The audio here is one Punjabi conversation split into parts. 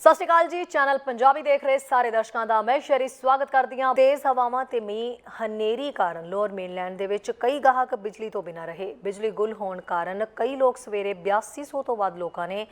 ਸਤਿ ਸ਼੍ਰੀ ਅਕਾਲ ਜੀ, ਚੈਨਲ ਪੰਜਾਬੀ ਦੇਖ ਰਹੇ ਸਾਰੇ ਦਰਸ਼ਕਾਂ ਦਾ। ਮੈਂ ਸ਼ਰੀ ਸਵਾਗਤ ਕਰਦੀ ਹਾਂ। ਤੇਜ਼ ਹਵਾਵਾਂ ਤੇ ਮੀਂਹ ਹਨੇਰੀ ਕਾਰਨ ਲੋਅਰ ਮੇਨਲੈਂਡ ਦੇ ਵਿੱਚ ਕਈ ਗਾਹਕ ਬਿਜਲੀ ਤੋਂ ਬਿਨਾਂ ਰਹੇ। ਬਿਜਲੀ ਗੁੱਲ ਹੋਣ ਕਾਰਨ ਕਈ ਲੋਕ ਸਵੇਰੇ 8200 ਤੋਂ ਵੱਧ ਲੋਕਾਂ ਨੇ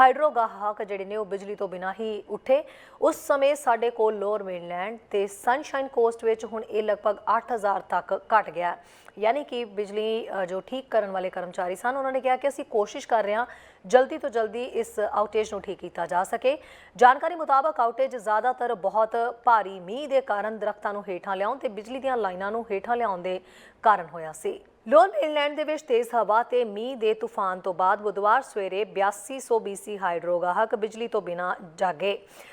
ਹਾਈਡਰੋ ਗਾਹਕ ਜਿਹੜੇ ਨੇ ਉਹ ਬਿਜਲੀ ਤੋਂ ਬਿਨਾਂ ਹੀ ਉੱਠੇ। ਉਸ ਸਮੇਂ ਸਾਡੇ ਕੋਲ ਲੋਅਰ ਮੇਨਲੈਂਡ ਤੇ ਸਨਸ਼ਾਈਨ ਕੋਸਟ ਵਿੱਚ ਹੁਣ ਇਹ ਲਗਭਗ 8000 ਤੱਕ ਘਟ ਗਿਆ। ਯਾਨੀ ਕਿ ਬਿਜਲੀ ਜੋ ਠੀਕ ਕਰਨ ਵਾਲੇ ਕਰਮਚਾਰੀ ਸਨ, ਉਹਨਾਂ ਨੇ ਕਿਹਾ ਕਿ ਅਸੀਂ ਕੋਸ਼ਿਸ਼ ਕਰ ਰਹੇ ਹਾਂ ਜਲਦੀ ਤੋਂ ਜਲਦੀ ਇਸ ਆਊਟੇਜ ਨੂੰ ਠੀਕ ਕੀਤਾ ਜਾ ਸਕੇ। ਜਾਣਕਾਰੀ ਮੁਤਾਬਕ ਆਊਟੇਜ ਜ਼ਿਆਦਾਤਰ ਬਹੁਤ ਭਾਰੀ ਮੀਂਹ ਦੇ ਕਾਰਨ ਦਰਖਤਾਂ ਨੂੰ ਹੇਠਾਂ ਲਿਆਉਣ ਤੇ ਬਿਜਲੀ ਦੀਆਂ ਲਾਈਨਾਂ ਨੂੰ ਹੇਠਾਂ ਲਿਆਉਣ ਦੇ ਕਾਰਨ ਹੋਇਆ ਸੀ। ਲੋਨ ਇਨਲੈਂਡ ਦੇ ਵਿੱਚ ਤੇਜ਼ ਹਵਾ ਤੇ ਮੀਂਹ ਦੇ ਤੂਫਾਨ ਤੋਂ ਬਾਅਦ ਬੁੱਧਵਾਰ ਸਵੇਰੇ 8200 BC ਹਾਈਡਰੋ ਗਾਹਕ ਬਿਜਲੀ ਤੋਂ ਬਿਨਾਂ ਜਾਗੇ।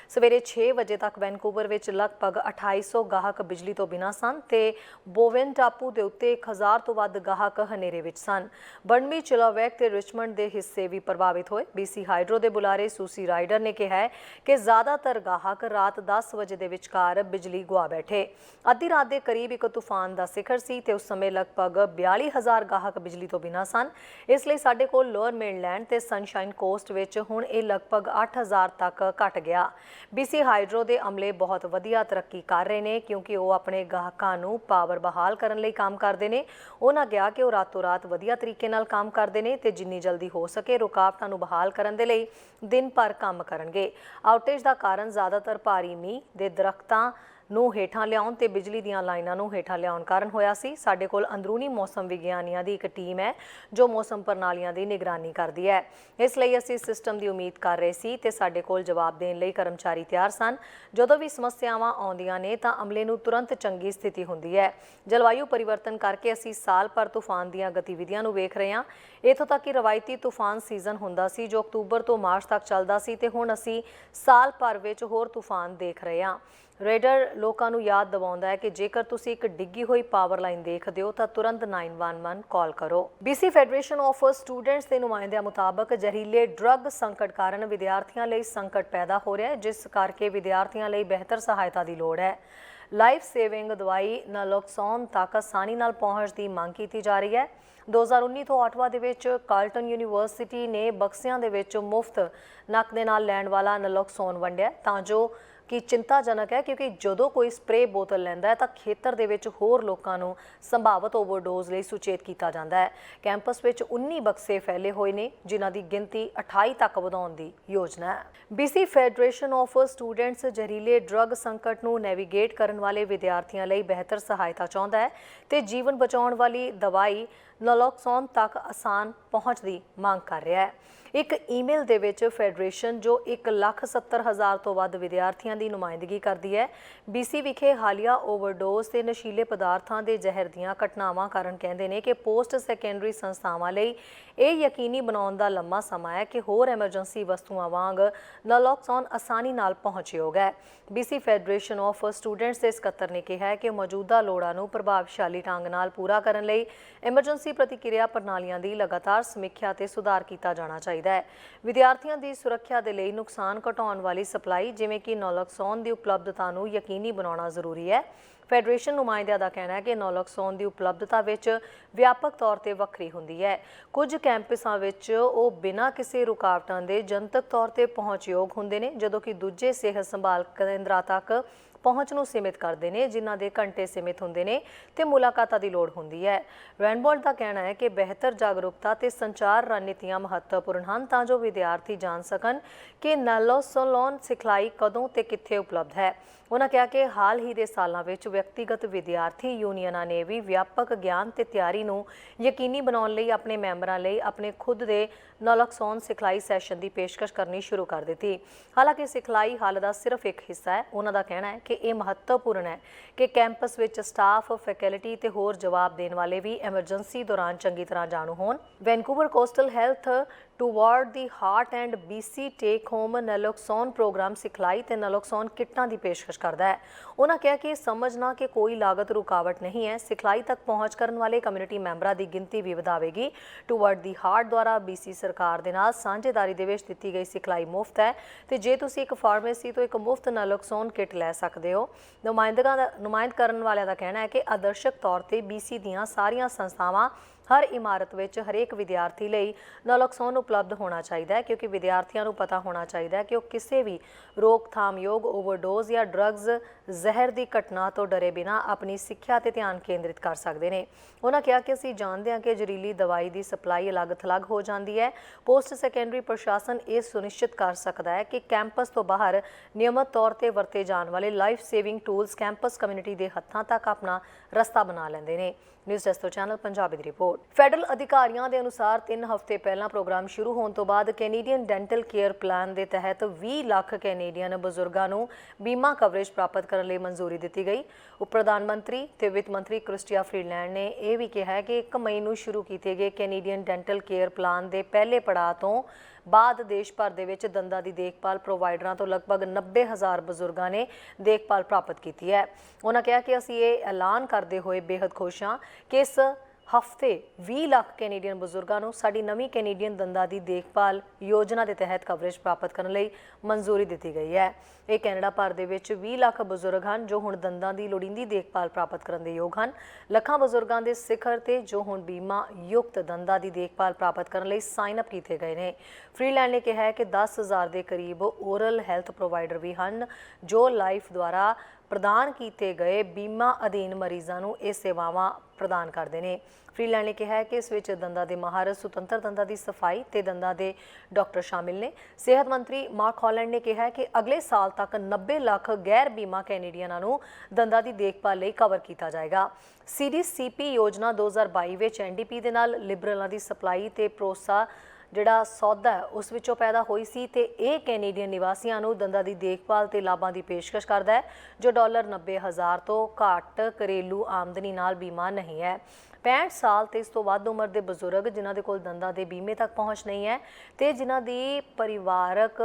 ਸਵੇਰੇ 6 ਵਜੇ ਤੱਕ ਵੈਨਕੂਵਰ ਵਿੱਚ ਲਗਭਗ 2800 ਗਾਹਕ ਬਿਜਲੀ ਤੋਂ ਬਿਨਾਂ ਸਨ ਤੇ ਬੋਵਨ ਟਾਪੂ ਦੇ ਉੱਤੇ 1000 ਤੋਂ ਵੱਧ ਗਾਹਕ ਹਨੇਰੇ ਵਿੱਚ ਸਨ। ਬਰਨਮੀ ਚਿਲਾਵੈਕ ਤੇ ਰਿਚਮੰਡ ਦੇ ਹਿੱਸੇ ਵੀ ਪ੍ਰਭਾਵਿਤ ਹੋਏ। BC ਹਾਈਡਰੋ ਦੇ ਬੁਲਾਰੇ ਸੂਸੀ ਰਾਈਡਰ ਨੇ ਕਿਹਾ ਹੈ ਕਿ ਜ਼ਿਆਦਾਤਰ ਗਾਹਕ ਰਾਤ 10 ਵਜੇ ਦੇ ਵਿਚਕਾਰ ਬਿਜਲੀ ਗੁਆ ਬੈਠੇ। ਅੱਧੀ ਰਾਤ ਦੇ ਕਰੀਬ ਇੱਕ ਤੂਫਾਨ ਦਾ ਸਿਖਰ ਸੀ ਤੇ ਉਸ ਸਮੇਂ ਲਗਭਗ 42000 ਗਾਹਕ ਬਿਜਲੀ ਤੋਂ ਬਿਨਾਂ ਸਨ। ਇਸ ਲਈ ਸਾਡੇ ਕੋਲ ਲੋਅਰ ਮੇਨਲੈਂਡ ਤੇ ਸਨਸ਼ਾਈਨ ਕੋਸਟ ਵਿੱਚ ਹੁਣ ਇਹ ਲਗਭਗ 8000 ਤੱਕ ਘਟ ਗਿਆ। BC ਹਾਈਡਰੋ ਦੇ ਅਮਲੇ ਬਹੁਤ ਵਧੀਆ ਤਰੱਕੀ ਕਰ ਰਹੇ ਨੇ ਕਿਉਂਕਿ ਉਹ ਆਪਣੇ ਗਾਹਕਾਂ ਨੂੰ ਪਾਵਰ ਬਹਾਲ ਕਰਨ ਲਈ ਕੰਮ ਕਰਦੇ ਨੇ। ਉਹਨਾਂ ਕਿਹਾ ਕਿ ਉਹ ਰਾਤੋਂ ਰਾਤ ਵਧੀਆ ਤਰੀਕੇ ਨਾਲ ਕੰਮ ਕਰਦੇ ਨੇ ਤੇ ਜਿੰਨੀ ਜਲਦੀ ਹੋ ਸਕੇ ਰੁਕਾਵਟਾਂ ਨੂੰ ਬਹਾਲ ਕਰਨ ਦੇ ਲਈ ਦਿਨ ਭਰ ਕੰਮ ਕਰਨਗੇ। ਆਊਟੇਜ ਦਾ ਕਾਰਨ ਜ਼ਿਆਦਾਤਰ ਭਾਰੀ ਮੀਂਹ ਦੇ ਦਰਖਤਾਂ ਨੂੰ ਹੇਠਾਂ ਲਿਆਉਣ ਤੇ ਬਿਜਲੀ ਦੀਆਂ ਲਾਈਨਾਂ ਨੂੰ ਹੇਠਾਂ ਲਿਆਉਣ ਕਾਰਨ ਹੋਇਆ ਸੀ। ਸਾਡੇ ਕੋਲ ਅੰਦਰੂਨੀ ਮੌਸਮ ਵਿਗਿਆਨੀਆਂ ਦੀ ਇੱਕ ਟੀਮ ਹੈ, ਜੋ ਮੌਸਮ ਪ੍ਰਣਾਲੀਆਂ ਦੀ ਨਿਗਰਾਨੀ ਕਰਦੀ ਹੈ। ਇਸ ਲਈ ਅਸੀਂ ਸਿਸਟਮ ਦੀ ਉਮੀਦ ਕਰ ਰਹੇ ਸੀ ਤੇ ਸਾਡੇ ਕੋਲ ਜਵਾਬ ਦੇਣ ਲਈ ਕਰਮਚਾਰੀ ਤਿਆਰ ਸਨ। ਜਦੋਂ ਵੀ ਸਮੱਸਿਆਵਾਂ ਆਉਂਦੀਆਂ ਨੇ ਤਾਂ ਅਮਲੇ ਨੂੰ ਤੁਰੰਤ ਚੰਗੀ ਸਥਿਤੀ ਹੁੰਦੀ ਹੈ। ਜਲਵਾਯੂ ਪਰਿਵਰਤਨ ਕਰਕੇ ਅਸੀਂ ਸਾਲ ਭਰ ਤੂਫਾਨ ਦੀਆਂ ਗਤੀਵਿਧੀਆਂ ਨੂੰ ਵੇਖ ਰਹੇ ਹਾਂ। ਇਥੋਂ ਤੱਕ ਕਿ ਰਵਾਇਤੀ ਤੂਫਾਨ ਸੀਜ਼ਨ ਹੁੰਦਾ ਸੀ, ਜੋ ਅਕਤੂਬਰ ਤੋਂ ਮਾਰਚ ਤੱਕ ਚੱਲਦਾ ਸੀ ਤੇ ਹੁਣ ਅਸੀਂ ਸਾਲ ਭਰ ਵਿੱਚ ਹੋਰ ਤੂਫਾਨ ਦੇਖ ਰਹੇ ਹਾਂ। ਰੇਡਰ ਲੋਕਾਂ ਨੂੰ ਯਾਦ ਦਿਵਾਉਂਦਾ ਹੈ ਕਿ ਜੇਕਰ ਤੁਸੀਂ ਇੱਕ ਡਿੱਗੀ ਹੋਈ ਪਾਵਰ ਲਾਈਨ ਦੇਖਦੇ ਹੋ ਤਾਂ ਤੁਰੰਤ 911 ਕਾਲ ਕਰੋ। BC ਫੈਡਰੇਸ਼ਨ ਆਫ ਸਟੂਡੈਂਟਸ ਦੇ ਨੁਮਾਇੰਦਿਆਂ ਮੁਤਾਬਕ ਜ਼ਹਿਰੀਲੇ ਡਰੱਗ ਸੰਕਟ ਕਾਰਨ ਵਿਦਿਆਰਥੀਆਂ ਲਈ ਸੰਕਟ ਪੈਦਾ ਹੋ ਰਿਹਾ ਹੈ, ਜਿਸ ਕਰਕੇ ਵਿਦਿਆਰਥੀਆਂ ਲਈ ਬਿਹਤਰ ਸਹਾਇਤਾ ਦੀ ਲੋੜ ਹੈ। ਲਾਈਫ ਸੇਵਿੰਗ ਦਵਾਈ ਨਲੋਕਸੋਨ ਤੱਕ ਆਸਾਨੀ ਨਾਲ ਪਹੁੰਚ ਦੀ ਮੰਗ ਕੀਤੀ ਜਾ ਰਹੀ ਹੈ। 2019 ਤੋਂ ਆਟਵਾ ਦੇ ਵਿੱਚ ਕਾਰਲਟਨ ਯੂਨੀਵਰਸਿਟੀ ਨੇ ਬਕਸਿਆਂ ਦੇ ਵਿੱਚ ਮੁਫਤ ਨੱਕ ਦੇ ਨਾਲ ਲੈਣ ਵਾਲਾ ਨਲੋਕਸੋਨ ਵੰਡਿਆ ਤਾਂ ਜੋ ਕਿ ਚਿੰਤਾਜਨਕ ਹੈ ਕਿਉਂਕਿ ਜਦੋਂ ਕੋਈ ਸਪਰੇ ਬੋਤਲ ਲੈਂਦਾ ਹੈ ਤਾਂ ਖੇਤਰ ਦੇ ਵਿੱਚ ਹੋਰ ਲੋਕਾਂ ਨੂੰ ਸੰਭਾਵਤ ਓਵਰਡੋਜ਼ ਲਈ ਸੁਚੇਤ ਕੀਤਾ ਜਾਂਦਾ ਹੈ। ਕੈਂਪਸ ਵਿੱਚ 19 ਬਕਸੇ ਫੈਲੇ ਹੋਏ ਨੇ, ਜਿਨ੍ਹਾਂ ਦੀ ਗਿਣਤੀ 28 ਤੱਕ ਵਧਾਉਣ ਦੀ ਯੋਜਨਾ ਹੈ। BC ਫੈਡਰੇਸ਼ਨ ਆਫ ਸਟੂਡੈਂਟਸ ਜ਼ਹਿਰੀਲੇ ਡਰੱਗ ਸੰਕਟ ਨੂੰ ਨੈਵੀਗੇਟ ਕਰਨ ਵਾਲੇ ਵਿਦਿਆਰਥੀਆਂ ਲਈ ਬਿਹਤਰ ਸਹਾਇਤਾ ਚਾਹੁੰਦਾ ਹੈ ਤੇ ਜੀਵਨ ਬਚਾਉਣ ਵਾਲੀ ਦਵਾਈ ਨਲੋਕਸੋਨ ਤੱਕ ਆਸਾਨ ਪਹੁੰਚ ਦੀ ਮੰਗ ਕਰ ਰਿਹਾ ਹੈ। ਇੱਕ ਈਮੇਲ ਦੇ ਵਿੱਚ ਫੈਡਰੇਸ਼ਨ ਜੋ 170000 ਤੋਂ ਵੱਧ ਵਿਦਿਆਰਥੀਆਂ ਦੀ ਨੁਮਾਇੰਦਗੀ ਕਰਦੀ ਹੈ। BC ਵਿਖੇ ਹਾਲੀਆ ਓਵਰਡੋਜ਼ ਤੇ ਨਸ਼ੀਲੇ ਪਦਾਰਥਾਂ ਦੇ ਜ਼ਹਿਰ ਦੀਆਂ ਘਟਨਾਵਾਂ ਕਾਰਨ ਕਹਿੰਦੇ ਨੇ ਕਿ ਪੋਸਟ ਸੈਕੰਡਰੀ ਸੰਸਥਾਵਾਂ ਲਈ ਇਹ ਯਕੀਨੀ ਬਣਾਉਣ ਦਾ ਲੰਮਾ ਸਮਾਂ ਹੈ ਕਿ ਹੋਰ ਐਮਰਜੈਂਸੀ ਵਸਤੂਆਂ ਵਾਂਗ ਨਲੋਕਸੋਨ ਆਸਾਨੀ ਨਾਲ ਪਹੁੰਚਯੋਗ ਹੈ। BC ਫੈਡਰੇਸ਼ਨ ਆਫ ਸਟੂਡੈਂਟਸ ਦੇ ਸਕੱਤਰ ਨੇ ਕਿਹਾ ਹੈ ਕਿ ਮੌਜੂਦਾ ਲੋੜਾਂ ਨੂੰ ਪ੍ਰਭਾਵਸ਼ਾਲੀ ਢੰਗ ਨਾਲ ਪੂਰਾ ਕਰਨ ਲਈ ਐਮਰਜੈਂਸੀ ਪ੍ਰਤੀਕਿਰਿਆ ਪ੍ਰਣਾਲੀਆਂ ਦੀ ਲਗਾਤਾਰ ਸਮੀਖਿਆ ਤੇ ਸੁਧਾਰ ਕੀਤਾ ਜਾਣਾ ਚਾਹੀਦਾ ਹੈ। ਵਿਦਿਆਰਥੀਆਂ ਦੀ ਸੁਰੱਖਿਆ ਦੇ ਲਈ ਨੁਕਸਾਨ ਘਟਾਉਣ ਵਾਲੀ ਸਪਲਾਈ, ਜਿਵੇਂ ਕਿ ਨੋਲਕਸੋਨ ਦੀ ਉਪਲਬਧਤਾ ਨੂੰ ਯਕੀਨੀ ਬਣਾਉਣਾ ਜ਼ਰੂਰੀ ਹੈ। ਫੈਡਰੇਸ਼ਨ ਨੁਮਾਇੰਦਿਆਂ ਦਾ ਕਹਿਣਾ ਹੈ ਕਿ ਨੋਲੋਕਸੋਨ ਦੀ ਉਪਲਬਧਤਾ ਵਿੱਚ ਵਿਆਪਕ ਤੌਰ ਤੇ ਵੱਖਰੀ ਹੁੰਦੀ ਹੈ। ਕੁਝ ਕੈਂਪਸਾਂ ਵਿੱਚ ਉਹ ਬਿਨਾਂ ਕਿਸੇ ਰੁਕਾਵਟਾਂ ਦੇ ਜਨਤਕ ਤੌਰ ਤੇ ਪਹੁੰਚਯੋਗ ਹੁੰਦੇ ਨੇ, ਜਦੋਂ ਕਿ ਦੂਜੇ ਸਿਹਤ ਸੰਭਾਲ ਕੇਂਦਰਾਂ ਤੱਕ ਪਹੁੰਚ ਨੂੰ ਸੀਮਿਤ ਕਰਦੇ ਨੇ, ਜਿਨ੍ਹਾਂ ਦੇ ਘੰਟੇ ਸੀਮਿਤ ਹੁੰਦੇ ਨੇ ਤੇ ਮੁਲਾਕਾਤਾਂ ਦੀ ਲੋੜ ਹੁੰਦੀ ਹੈ। ਰੈਨਬੋਲਡ ਦਾ ਕਹਿਣਾ ਹੈ ਕਿ ਬਿਹਤਰ ਜਾਗਰੂਕਤਾ ਤੇ ਸੰਚਾਰ ਰਣਨੀਤੀਆਂ ਮਹੱਤਵਪੂਰਨ ਹਨ ਤਾਂ ਜੋ ਵਿਦਿਆਰਥੀ ਜਾਣ ਸਕਣ ਕਿ ਨਲੋਸੋਲੋਨ ਸਿਖਲਾਈ ਕਦੋਂ ਤੇ ਕਿੱਥੇ ਉਪਲਬਧ ਹੈ। ਉਹਨਾਂ ਕਿਹਾ ਕਿ ਹਾਲ ਹੀ ਦੇ ਸਾਲਾਂ ਵਿੱਚ ਵਿਅਕਤੀਗਤ ਵਿਦਿਆਰਥੀ ਯੂਨੀਅਨਾਂ ਨੇ ਵੀ ਵਿਆਪਕ ਗਿਆਨ ਤੇ ਤਿਆਰੀ ਨੂੰ ਯਕੀਨੀ ਬਣਾਉਣ ਲਈ ਆਪਣੇ ਮੈਂਬਰਾਂ ਲਈ ਆਪਣੇ ਖੁਦ ਦੇ ਨਲੋਕਸੋਨ ਸਿਖਲਾਈ ਸੈਸ਼ਨ ਦੀ ਪੇਸ਼ਕਸ਼ ਕਰਨੀ ਸ਼ੁਰੂ ਕਰ ਦਿੱਤੀ। ਹਾਲਾਂਕਿ ਸਿਖਲਾਈ ਹਾਲ ਦਾ ਸਿਰਫ ਇੱਕ ਹਿੱਸਾ ਹੈ। ਉਹਨਾਂ ਦਾ ਕਹਿਣਾ ਹੈ ਕਿ ਇਹ ਮਹੱਤਵਪੂਰਨ ਹੈ ਕਿ ਕੈਂਪਸ ਵਿੱਚ ਸਟਾਫ, ਫੈਕਲਟੀ ਤੇ ਹੋਰ ਜਵਾਬ ਦੇਣ ਵਾਲੇ ਵੀ ਐਮਰਜੈਂਸੀ ਦੌਰਾਨ ਚੰਗੀ ਤਰ੍ਹਾਂ ਜਾਣੂ ਹੋਣ। Vancouver coastal health toward the heart and BC take home naloxone program ਸਿਖਲਾਈ ਤੇ ਨਲੋਕਸੋਨ ਕਿੱਟਾਂ ਦੀ ਪੇਸ਼ਕਸ਼ ਕਰਦਾ ਹੈ। ਉਹਨਾਂ ਕਿਹਾ ਕਿ ਸਮਝਣਾ ਕਿ ਕੋਈ ਲਾਗਤ ਰੁਕਾਵਟ ਨਹੀਂ ਹੈ। ਸਿਖਲਾਈ ਤੱਕ ਪਹੁੰਚ ਕਰਨ ਵਾਲੇ ਕਮਿਊਨਿਟੀ ਮੈਂਬਰਾਂ ਦੀ ਗਿਣਤੀ ਵੀ ਵਧਾਵੇਗੀ। ਟੂਵਾਰਡ ਦੀ ਹਾਰਟ ਦੁਆਰਾ BC ਸਰਕਾਰ ਦੇ ਨਾਲ ਸਾਂਝੇਦਾਰੀ ਦੇ ਵਿੱਚ ਦਿੱਤੀ ਗਈ ਸਿਖਲਾਈ ਮੁਫਤ ਹੈ ਤੇ ਜੇ ਤੁਸੀਂ ਇੱਕ ਫਾਰਮੇਸੀ ਤੋਂ ਇੱਕ ਮੁਫਤ ਨਲੋਕਸੋਨ ਕਿੱਟ ਲੈ ਸਕਦੇ ਹੋ, ਨੁਮਾਇੰਦਗਾਂ ਦਾ ਨੁਮਾਇੰਦ ਕਰਨ ਵਾਲਿਆਂ ਦਾ ਕਹਿਣਾ ਹੈ ਕਿ ਆਦਰਸ਼ਕ ਤੌਰ ਤੇ BC ਦੀਆਂ ਸਾਰੀਆਂ ਸੰਸਥਾਵਾਂ ਹਰ ਇਮਾਰਤ ਵਿੱਚ ਹਰੇਕ ਵਿਦਿਆਰਥੀ ਲਈ ਨਲੋਕਸੋਨ ਉਪਲਬਧ ਹੋਣਾ ਚਾਹੀਦਾ ਹੈ, ਕਿਉਂਕਿ ਵਿਦਿਆਰਥੀਆਂ ਨੂੰ ਪਤਾ ਹੋਣਾ ਚਾਹੀਦਾ ਹੈ ਕਿ ਉਹ ਕਿਸੇ ਵੀ ਰੋਕਥਾਮਯੋਗ ਓਵਰਡੋਜ਼ ਜਾਂ ਡਰੱਗਜ਼ ਜ਼ਹਿਰ ਦੀ ਘਟਨਾ ਤੋਂ ਡਰੇ ਬਿਨਾ ਆਪਣੀ ਸਿੱਖਿਆ ਤੇ ਧਿਆਨ ਕੇਂਦਰਿਤ ਕਰ ਸਕਦੇ ਨੇ। ਉਹਨਾਂ ਕਿਹਾ ਕਿ ਅਸੀਂ ਜਾਣਦੇ ਹਾਂ ਕਿ ਜ਼ਹਿਰੀਲੀ ਦਵਾਈ ਦੀ ਸਪਲਾਈ ਅਲੱਗ-ਥਲੱਗ ਹੋ ਜਾਂਦੀ ਹੈ। ਪੋਸਟ ਸੈਕੰਡਰੀ ਪ੍ਰਸ਼ਾਸਨ ਇਹ ਸੁਨਿਸ਼ਚਿਤ ਕਰ ਸਕਦਾ ਹੈ ਕਿ ਕੈਂਪਸ ਤੋਂ ਬਾਹਰ ਨਿਯਮਤ ਤੌਰ ਤੇ ਵਰਤੇ ਜਾਣ ਵਾਲੇ life saving tools campus community ਦੇ ਹੱਥਾਂ ਤੱਕ ਆਪਣਾ ਰਸਤਾ ਬਣਾ ਲੈਂਦੇ ਨੇ। ਨਿਊਜ਼ ਡੈਸਕ ਤੋਂ ਚੈਨਲ ਪੰਜਾਬੀ ਦੀ ਰਿਪੋਰਟ ਫੈਡਰਲ ਅਧਿਕਾਰੀਆਂ ਦੇ ਅਨੁਸਾਰ 3 ਹਫ਼ਤੇ ਪਹਿਲਾਂ ਪ੍ਰੋਗਰਾਮ ਸ਼ੁਰੂ ਹੋਣ ਤੋਂ ਬਾਅਦ ਕੈਨੇਡੀਅਨ ਡੈਂਟਲ ਕੇਅਰ ਪਲਾਨ ਦੇ ਤਹਿਤ 20 ਲੱਖ ਕੈਨੇਡੀਅਨ ਬਜ਼ੁਰਗਾਂ ਨੂੰ ਬੀਮਾ ਕਵਰੇਜ ਪ੍ਰਾਪਤ ਕਰਨ ਲਈ ਮਨਜ਼ੂਰੀ ਦਿੱਤੀ ਗਈ। ਉਪ ਪ੍ਰਧਾਨ ਮੰਤਰੀ ਤੇ ਵਿੱਤ ਮੰਤਰੀ ਕ੍ਰਿਸਟੀਆ ਫਰੀਡਲੈਂਡ ਨੇ ਇਹ ਵੀ ਕਿਹਾ ਹੈ ਕਿ 1 ਮਈ ਨੂੰ ਸ਼ੁਰੂ ਕੀਤੇ ਗਏ ਕੈਨੇਡੀਅਨ ਡੈਂਟਲ ਕੇਅਰ ਪਲਾਨ ਦੇ ਪਹਿਲੇ ਪੜਾਅ ਤੋਂ ਬਾਅਦ ਦੇਸ਼ ਭਰ ਦੇ ਵਿੱਚ ਦੰਦਾਂ ਦੀ ਦੇਖਭਾਲ ਪ੍ਰੋਵਾਈਡਰਾਂ ਤੋਂ ਲਗਭਗ 90000 ਬਜ਼ੁਰਗਾਂ ਨੇ ਦੇਖਭਾਲ ਪ੍ਰਾਪਤ ਕੀਤੀ ਹੈ। ਉਹਨਾਂ ਕਿਹਾ ਕਿ ਅਸੀਂ ਇਹ ਐਲਾਨ ਕਰਦੇ ਹੋਏ ਬੇहद ਖੁਸ਼ ਹਾਂ ਕਿ ਇਸ ਹਫ਼ਤੇ 20 ਲੱਖ ਕੈਨੇਡੀਅਨ ਬਜ਼ੁਰਗਾਂ ਨੂੰ ਸਾਡੀ ਨਵੀਂ ਕੈਨੇਡੀਅਨ ਦੰਦਾਂ ਦੀ ਦੇਖਭਾਲ ਯੋਜਨਾ ਦੇ ਤਹਿਤ ਕਵਰੇਜ ਪ੍ਰਾਪਤ ਕਰਨ ਲਈ ਮਨਜ਼ੂਰੀ ਦਿੱਤੀ ਗਈ ਹੈ। ਇਹ ਕੈਨੇਡਾ ਭਰ ਦੇ ਵਿੱਚ 20 ਲੱਖ ਬਜ਼ੁਰਗ ਹਨ ਜੋ ਹੁਣ ਦੰਦਾਂ ਦੀ ਲੋੜੀਂਦੀ ਦੇਖਭਾਲ ਪ੍ਰਾਪਤ ਕਰਨ ਦੇ ਯੋਗ ਹਨ। ਲੱਖਾਂ ਬਜ਼ੁਰਗਾਂ ਦੇ ਸਿਖਰ ਤੇ ਜੋ ਹੁਣ ਬੀਮਾ ਯੁਕਤ ਦੰਦਾਂ ਦੀ ਦੇਖਭਾਲ ਪ੍ਰਾਪਤ ਕਰਨ ਲਈ ਸਾਈਨ ਅਪ ਕੀਤੇ ਗਏ ਨੇ। ਫ੍ਰੀਲੈਂਡ ਨੇ ਕਿਹਾ ਹੈ ਕਿ 10000 ਦੇ ਕਰੀਬ ਓਰਲ ਹੈਲਥ ਪ੍ਰੋਵਾਈਡਰ ਵੀ ਹਨ ਜੋ ਲਾਈਫ ਦੁਆਰਾ ਪ੍ਰਦਾਨ ਕੀਤੇ ਗਏ ਬੀਮਾ ਅਧੀਨ ਮਰੀਜ਼ਾਂ ਨੂੰ ਇਹ ਸੇਵਾਵਾਂ ਪ੍ਰਦਾਨ ਕਰਦੇ ਨੇ। ਫ੍ਰੀਲੈਂਡ ਨੇ ਕਿਹਾ ਹੈ ਕਿ ਇਸ ਵਿੱਚ ਦੰਦਾਂ ਦੇ ਮਾਹਰ, ਸੁਤੰਤਰ ਦੰਦਾਂ ਦੀ ਸਫ਼ਾਈ ਤੇ ਦੰਦਾਂ ਦੇ ਡਾਕਟਰ ਸ਼ਾਮਿਲ ਨੇ। ਸਿਹਤ ਮੰਤਰੀ ਮਾਰਕ ਹਾਲੈਂਡ ਨੇ ਕਿਹਾ ਹੈ ਕਿ ਅਗਲੇ ਸਾਲ ਤੱਕ 90 ਲੱਖ ਗੈਰ ਬੀਮਾ ਕੈਨੇਡੀਅਨਾਂ ਨੂੰ ਦੰਦਾਂ ਦੀ ਦੇਖਭਾਲ ਲਈ ਕਵਰ ਕੀਤਾ ਜਾਏਗਾ। ਸੀਡੀਸੀਪੀ ਯੋਜਨਾ 2022 ਵਿੱਚ ਐਨਡੀਪੀ ਦੇ ਨਾਲ ਲਿਬਰਲਾਂ ਦੀ ਸਪਲਾਈ ਤੇ ਪ੍ਰੋਸਾ ਜਿਹੜਾ ਸੌਦਾ ਹੈ, ਉਸ ਵਿੱਚੋਂ ਪੈਦਾ ਹੋਈ ਸੀ ਤੇ ਇਹ ਕੈਨੇਡੀਅਨ ਨਿਵਾਸੀਆਂ ਨੂੰ ਦੰਦਾਂ ਦੀ ਦੇਖਭਾਲ ਤੇ ਲਾਭਾਂ ਦੀ ਪੇਸ਼ਕਸ਼ ਕਰਦਾ ਹੈ, ਜੋ ਡਾਲਰ 90000 ਤੋਂ ਘੱਟ ਘਰੇਲੂ ਆਮਦਨੀ ਨਾਲ ਬੀਮਾ ਨਹੀਂ ਹੈ। 65 ਸਾਲ ਤੇ ਇਸ ਤੋਂ ਵੱਧ ਉਮਰ ਦੇ ਬਜ਼ੁਰਗ ਜਿਨ੍ਹਾਂ ਦੇ ਕੋਲ ਦੰਦਾਂ ਦੇ ਬੀਮੇ ਤੱਕ ਪਹੁੰਚ ਨਹੀਂ ਹੈ ਤੇ ਜਿਨ੍ਹਾਂ ਦੀ ਪਰਿਵਾਰਕ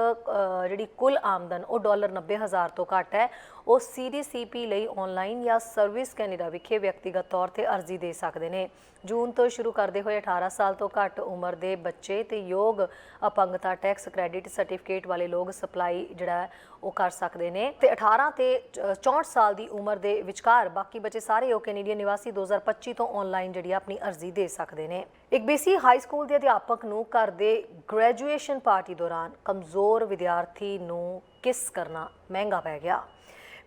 ਜਿਹੜੀ ਕੁੱਲ ਆਮਦਨ, ਉਹ ਡਾਲਰ 90000 ਤੋਂ ਘੱਟ ਹੈ, ਉਹ ਸੀਡੀਸੀਪੀ ਲਈ ਆਨਲਾਈਨ ਜਾਂ ਸਰਵਿਸ ਕੈਨੇਡਾ ਵਿਖੇ ਵਿਅਕਤੀਗਤ ਤੌਰ ਤੇ ਅਰਜ਼ੀ ਦੇ ਸਕਦੇ ਨੇ। ਜੂਨ ਤੋਂ ਸ਼ੁਰੂ ਕਰਦੇ ਹੋਏ 18 ਸਾਲ ਤੋਂ ਘੱਟ ਉਮਰ ਦੇ ਬੱਚੇ ਤੇ ਯੋਗ ਅਪੰਗਤਾ ਟੈਕਸ ਕ੍ਰੈਡਿਟ ਸਰਟੀਫਿਕੇਟ ਵਾਲੇ ਲੋਕ ਸਪਲਾਈ ਜਿਹੜਾ ਉਹ ਕਰ ਸਕਦੇ ਨੇ। ਤੇ 18 ਤੇ ਅ, 64 ਸਾਲ ਦੀ ਉਮਰ ਦੇ ਵਿਚਕਾਰ ਬਾਕੀ ਬੱਚੇ ਸਾਰੇ ਉਹ ਕੈਨੇਡੀਅਨ ਨਿਵਾਸੀ 2025 ਤੋਂ ਆਨਲਾਈਨ ਜਿਹੜੀ ਆ ਆਪਣੀ ਅਰਜ਼ੀ ਦੇ ਸਕਦੇ ਨੇ। ਇੱਕ BC ਹਾਈ ਸਕੂਲ ਦੇ ਅਧਿਆਪਕ ਨੂੰ ਘਰ ਦੇ ਗ੍ਰੈਜੂਏਸ਼ਨ ਪਾਰਟੀ ਦੌਰਾਨ ਕਮਜ਼ੋਰ ਵਿਦਿਆਰਥੀ ਨੂੰ ਕਿਸ ਕਰਨਾ ਮਹਿੰਗਾ ਪੈ ਗਿਆ?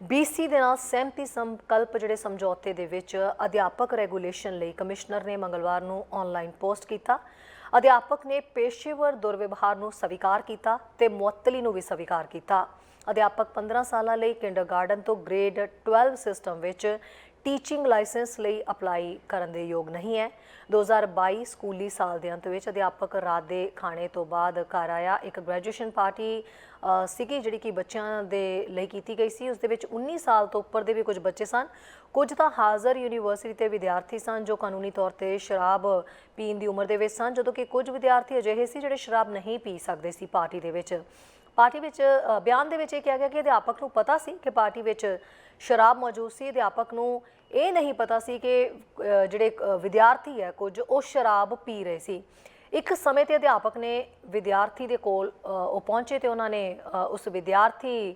BC ਦੇ ਨਾਲ ਸਹਿਮਤੀ ਸੰਕਲਪ ਜਿਹੜੇ ਸਮਝੌਤੇ ਦੇ ਵਿੱਚ ਅਧਿਆਪਕ ਰੈਗੂਲੇਸ਼ਨ ਲਈ ਕਮਿਸ਼ਨਰ ਨੇ ਮੰਗਲਵਾਰ ਨੂੰ ਆਨਲਾਈਨ ਪੋਸਟ ਕੀਤਾ। ਅਧਿਆਪਕ ਨੇ ਪੇਸ਼ੇਵਰ ਦੁਰਵਿਵਹਾਰ ਨੂੰ ਸਵੀਕਾਰ ਕੀਤਾ ਤੇ ਮੁਅੱਤਲੀ ਨੂੰ ਵੀ ਸਵੀਕਾਰ ਕੀਤਾ। ਅਧਿਆਪਕ 15 ਸਾਲਾਂ ਲਈ ਕਿੰਡਰਗਾਰਟਨ ਤੋਂ ਗ੍ਰੇਡ 12 ਸਿਸਟਮ ਵਿੱਚ ਟੀਚਿੰਗ ਲਾਇਸੈਂਸ ਲਈ ਅਪਲਾਈ ਕਰਨ ਦੇ ਯੋਗ ਨਹੀਂ ਹੈ। 2022 ਸਕੂਲੀ ਸਾਲ ਦੇ ਅੰਤ ਵਿੱਚ ਅਧਿਆਪਕ ਰਾਤ ਦੇ ਖਾਣੇ ਤੋਂ ਬਾਅਦ ਘਰ ਆਇਆ। ਇੱਕ ਗ੍ਰੈਜੂਏਸ਼ਨ ਪਾਰਟੀ ਸੀਗੀ ਜਿਹੜੀ ਕਿ ਬੱਚਿਆਂ ਦੇ ਲਈ ਕੀਤੀ ਗਈ ਸੀ। ਉਸ ਦੇ ਵਿੱਚ 19 ਸਾਲ ਤੋਂ ਉੱਪਰ ਦੇ ਵੀ ਕੁਝ ਬੱਚੇ ਸਨ। ਕੁਝ ਤਾਂ ਹਾਜ਼ਰ ਯੂਨੀਵਰਸਿਟੀ ਦੇ ਵਿਦਿਆਰਥੀ ਸਨ ਜੋ ਕਾਨੂੰਨੀ ਤੌਰ ਤੇ ਸ਼ਰਾਬ ਪੀਣ ਦੀ ਉਮਰ ਦੇ ਵਿੱਚ ਸਨ, ਜਦੋਂ ਕਿ ਕੁਝ ਵਿਦਿਆਰਥੀ ਅਜਿਹੇ ਸੀ ਜਿਹੜੇ ਸ਼ਰਾਬ ਨਹੀਂ ਪੀ ਸਕਦੇ ਸੀ ਪਾਰਟੀ ਦੇ ਵਿੱਚ। ਪਾਰਟੀ ਵਿੱਚ ਬਿਆਨ ਦੇ ਵਿੱਚ ਇਹ ਕਿਹਾ ਗਿਆ ਕਿ ਅਧਿਆਪਕ ਨੂੰ ਪਤਾ ਸੀ ਕਿ ਪਾਰਟੀ ਵਿੱਚ ਸ਼ਰਾਬ ਮੌਜੂਦ ਸੀ, ਅਧਿਆਪਕ ਨੂੰ ਇਹ ਨਹੀਂ ਪਤਾ ਸੀ ਕਿ ਜਿਹੜੇ ਵਿਦਿਆਰਥੀ ਹੈ, ਕੁਝ ਉਹ ਸ਼ਰਾਬ ਪੀ ਰਹੇ ਸੀ। ਇੱਕ ਸਮੇਂ ਤੇ ਅਧਿਆਪਕ ਨੇ ਵਿਦਿਆਰਥੀ ਦੇ ਕੋਲ ਉਹ ਪਹੁੰਚੇ ਤੇ ਉਹਨਾਂ ਨੇ ਉਸ ਵਿਦਿਆਰਥੀ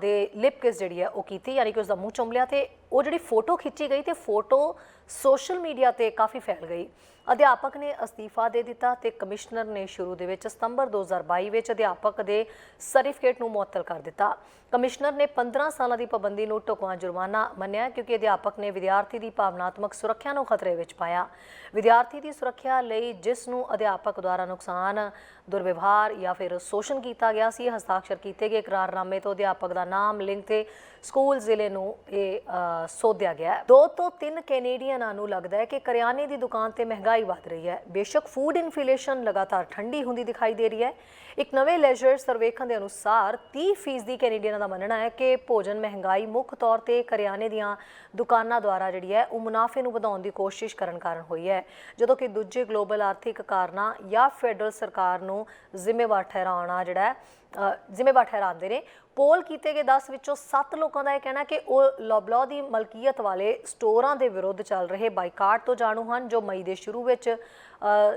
ਦੇ ਲਿਪ ਕਿਸ ਜਿਹੜੀ ਹੈ ਉਹ ਕੀਤੀ, ਯਾਨੀ ਕਿ ਉਸ ਦਾ ਮੂੰਹ ਚੁੰਮ ਲਿਆ ਤੇ ਉਹ ਜਿਹੜੀ ਫੋਟੋ ਖਿੱਚੀ ਗਈ ਤੇ ਫੋਟੋ ਸੋਸ਼ਲ ਮੀਡੀਆ ਤੇ ਕਾਫੀ ਫੈਲ ਗਈ। ਅਧਿਆਪਕ ਨੇ ਅਸਤੀਫਾ ਦੇ ਦਿੱਤਾ ਤੇ ਕਮਿਸ਼ਨਰ ਨੇ ਸ਼ੁਰੂ ਦੇ ਵਿੱਚ ਸਤੰਬਰ 2022 ਵਿੱਚ ਅਧਿਆਪਕ ਦੇ ਸਰਟੀਫਿਕੇਟ ਨੂੰ ਮੁਅੱਤਲ ਕਰ ਦਿੱਤਾ। ਕਮਿਸ਼ਨਰ ਨੇ 15 ਸਾਲਾਂ ਦੀ ਪਾਬੰਦੀ ਨੂੰ ਢੁਕਵਾਂ ਜੁਰਮਾਨਾ ਮੰਨਿਆ ਕਿਉਂਕਿ ਅਧਿਆਪਕ ਨੇ ਵਿਦਿਆਰਥੀ ਦੀ ਭਾਵਨਾਤਮਕ ਸੁਰੱਖਿਆ ਨੂੰ ਖਤਰੇ ਵਿੱਚ ਪਾਇਆ। ਵਿਦਿਆਰਥੀ ਦੀ ਸੁਰੱਖਿਆ ਲਈ ਜਿਸ ਨੂੰ ਅਧਿਆਪਕ ਦੁਆਰਾ ਨੁਕਸਾਨ, ਦੁਰਵਿਵਹਾਰ ਜਾਂ ਫਿਰ ਸ਼ੋਸ਼ਣ ਕੀਤਾ ਗਿਆ ਸੀ, ਹਸਤਾਖਰ ਕੀਤੇ ਗਏ ਇਕਰਾਰਨਾਮੇ ਤੋਂ ਅਧਿਆਪਕ ਦਾ ਨਾਮ, ਲਿੰਕ ਤੇ ਸਕੂਲ ਜ਼ਿਲ੍ਹੇ ਨੂੰ ਇਹ ਸੋਧਿਆ ਗਿਆ ਹੈ। ਦੋ ਤੋਂ ਤਿੰਨ ਕੈਨੇਡੀਅਨ ਨੂੰ ਲੱਗਦਾ ਹੈ ਕਿ ਕਰਿਆਨੇ ਦੀ ਦੁਕਾਨ ਤੇ ਮਹਿੰਗਾਈ ਵਧ ਰਹੀ ਹੈ। ਬੇਸ਼ੱਕ ਫੂਡ ਇਨਫਲੇਸ਼ਨ ਲਗਾਤਾਰ ਠੰਡੀ ਹੁੰਦੀ ਦਿਖਾਈ ਦੇ ਰਹੀ ਹੈ। ਇੱਕ ਨਵੇਂ ਲੈਜਰ ਸਰਵੇਖਣ ਦੇ ਅਨੁਸਾਰ 30% ਦੀ ਕੈਨੇਡੀਅਨਾਂ ਦਾ ਮੰਨਣਾ ਹੈ ਕਿ ਭੋਜਨ ਮਹਿੰਗਾਈ ਮੁੱਖ ਤੌਰ ਤੇ ਕਰਿਆਨੇ ਦੀਆਂ ਦੁਕਾਨਾਂ ਦੁਆਰਾ ਜਿਹੜੀ ਹੈ, ਉਹ ਮੁਨਾਫੇ ਨੂੰ ਵਧਾਉਣ ਦੀ ਕੋਸ਼ਿਸ਼ ਕਰਨ ਕਾਰਨ ਹੋਈ ਹੈ। ਜਦੋਂ ਕਿ ਦੂਜੇ ਗਲੋਬਲ ਆਰਥਿਕ ਕਾਰਨਾਂ ਜਾਂ ਫੈਡਰਲ ਸਰਕਾਰ ਨੂੰ ਜ਼ਿੰਮੇਵਾਰ ਠਹਿਰਾਉਣਾ ਜਿਹੜਾ ਜ਼ਿੰਮੇਵਾਰ ਠਹਿਰਾਉਂਦੇ ਨੇ। ਪੋਲ ਕੀਤੇ ਗਏ 10 ਵਿੱਚੋਂ 7 ਲੋਕਾਂ ਦਾ ਇਹ ਕਹਿਣਾ ਕਿ ਉਹ ਲੌਬਲੌ ਦੀ ਮਲਕੀਅਤ ਵਾਲੇ ਸਟੋਰਾਂ ਦੇ ਵਿਰੁੱਧ ਚੱਲ ਰਹੇ ਬਾਈਕਾਟ ਤੋਂ ਜਾਣੂ ਹਨ, ਜੋ ਮਈ ਦੇ ਸ਼ੁਰੂ ਵਿੱਚ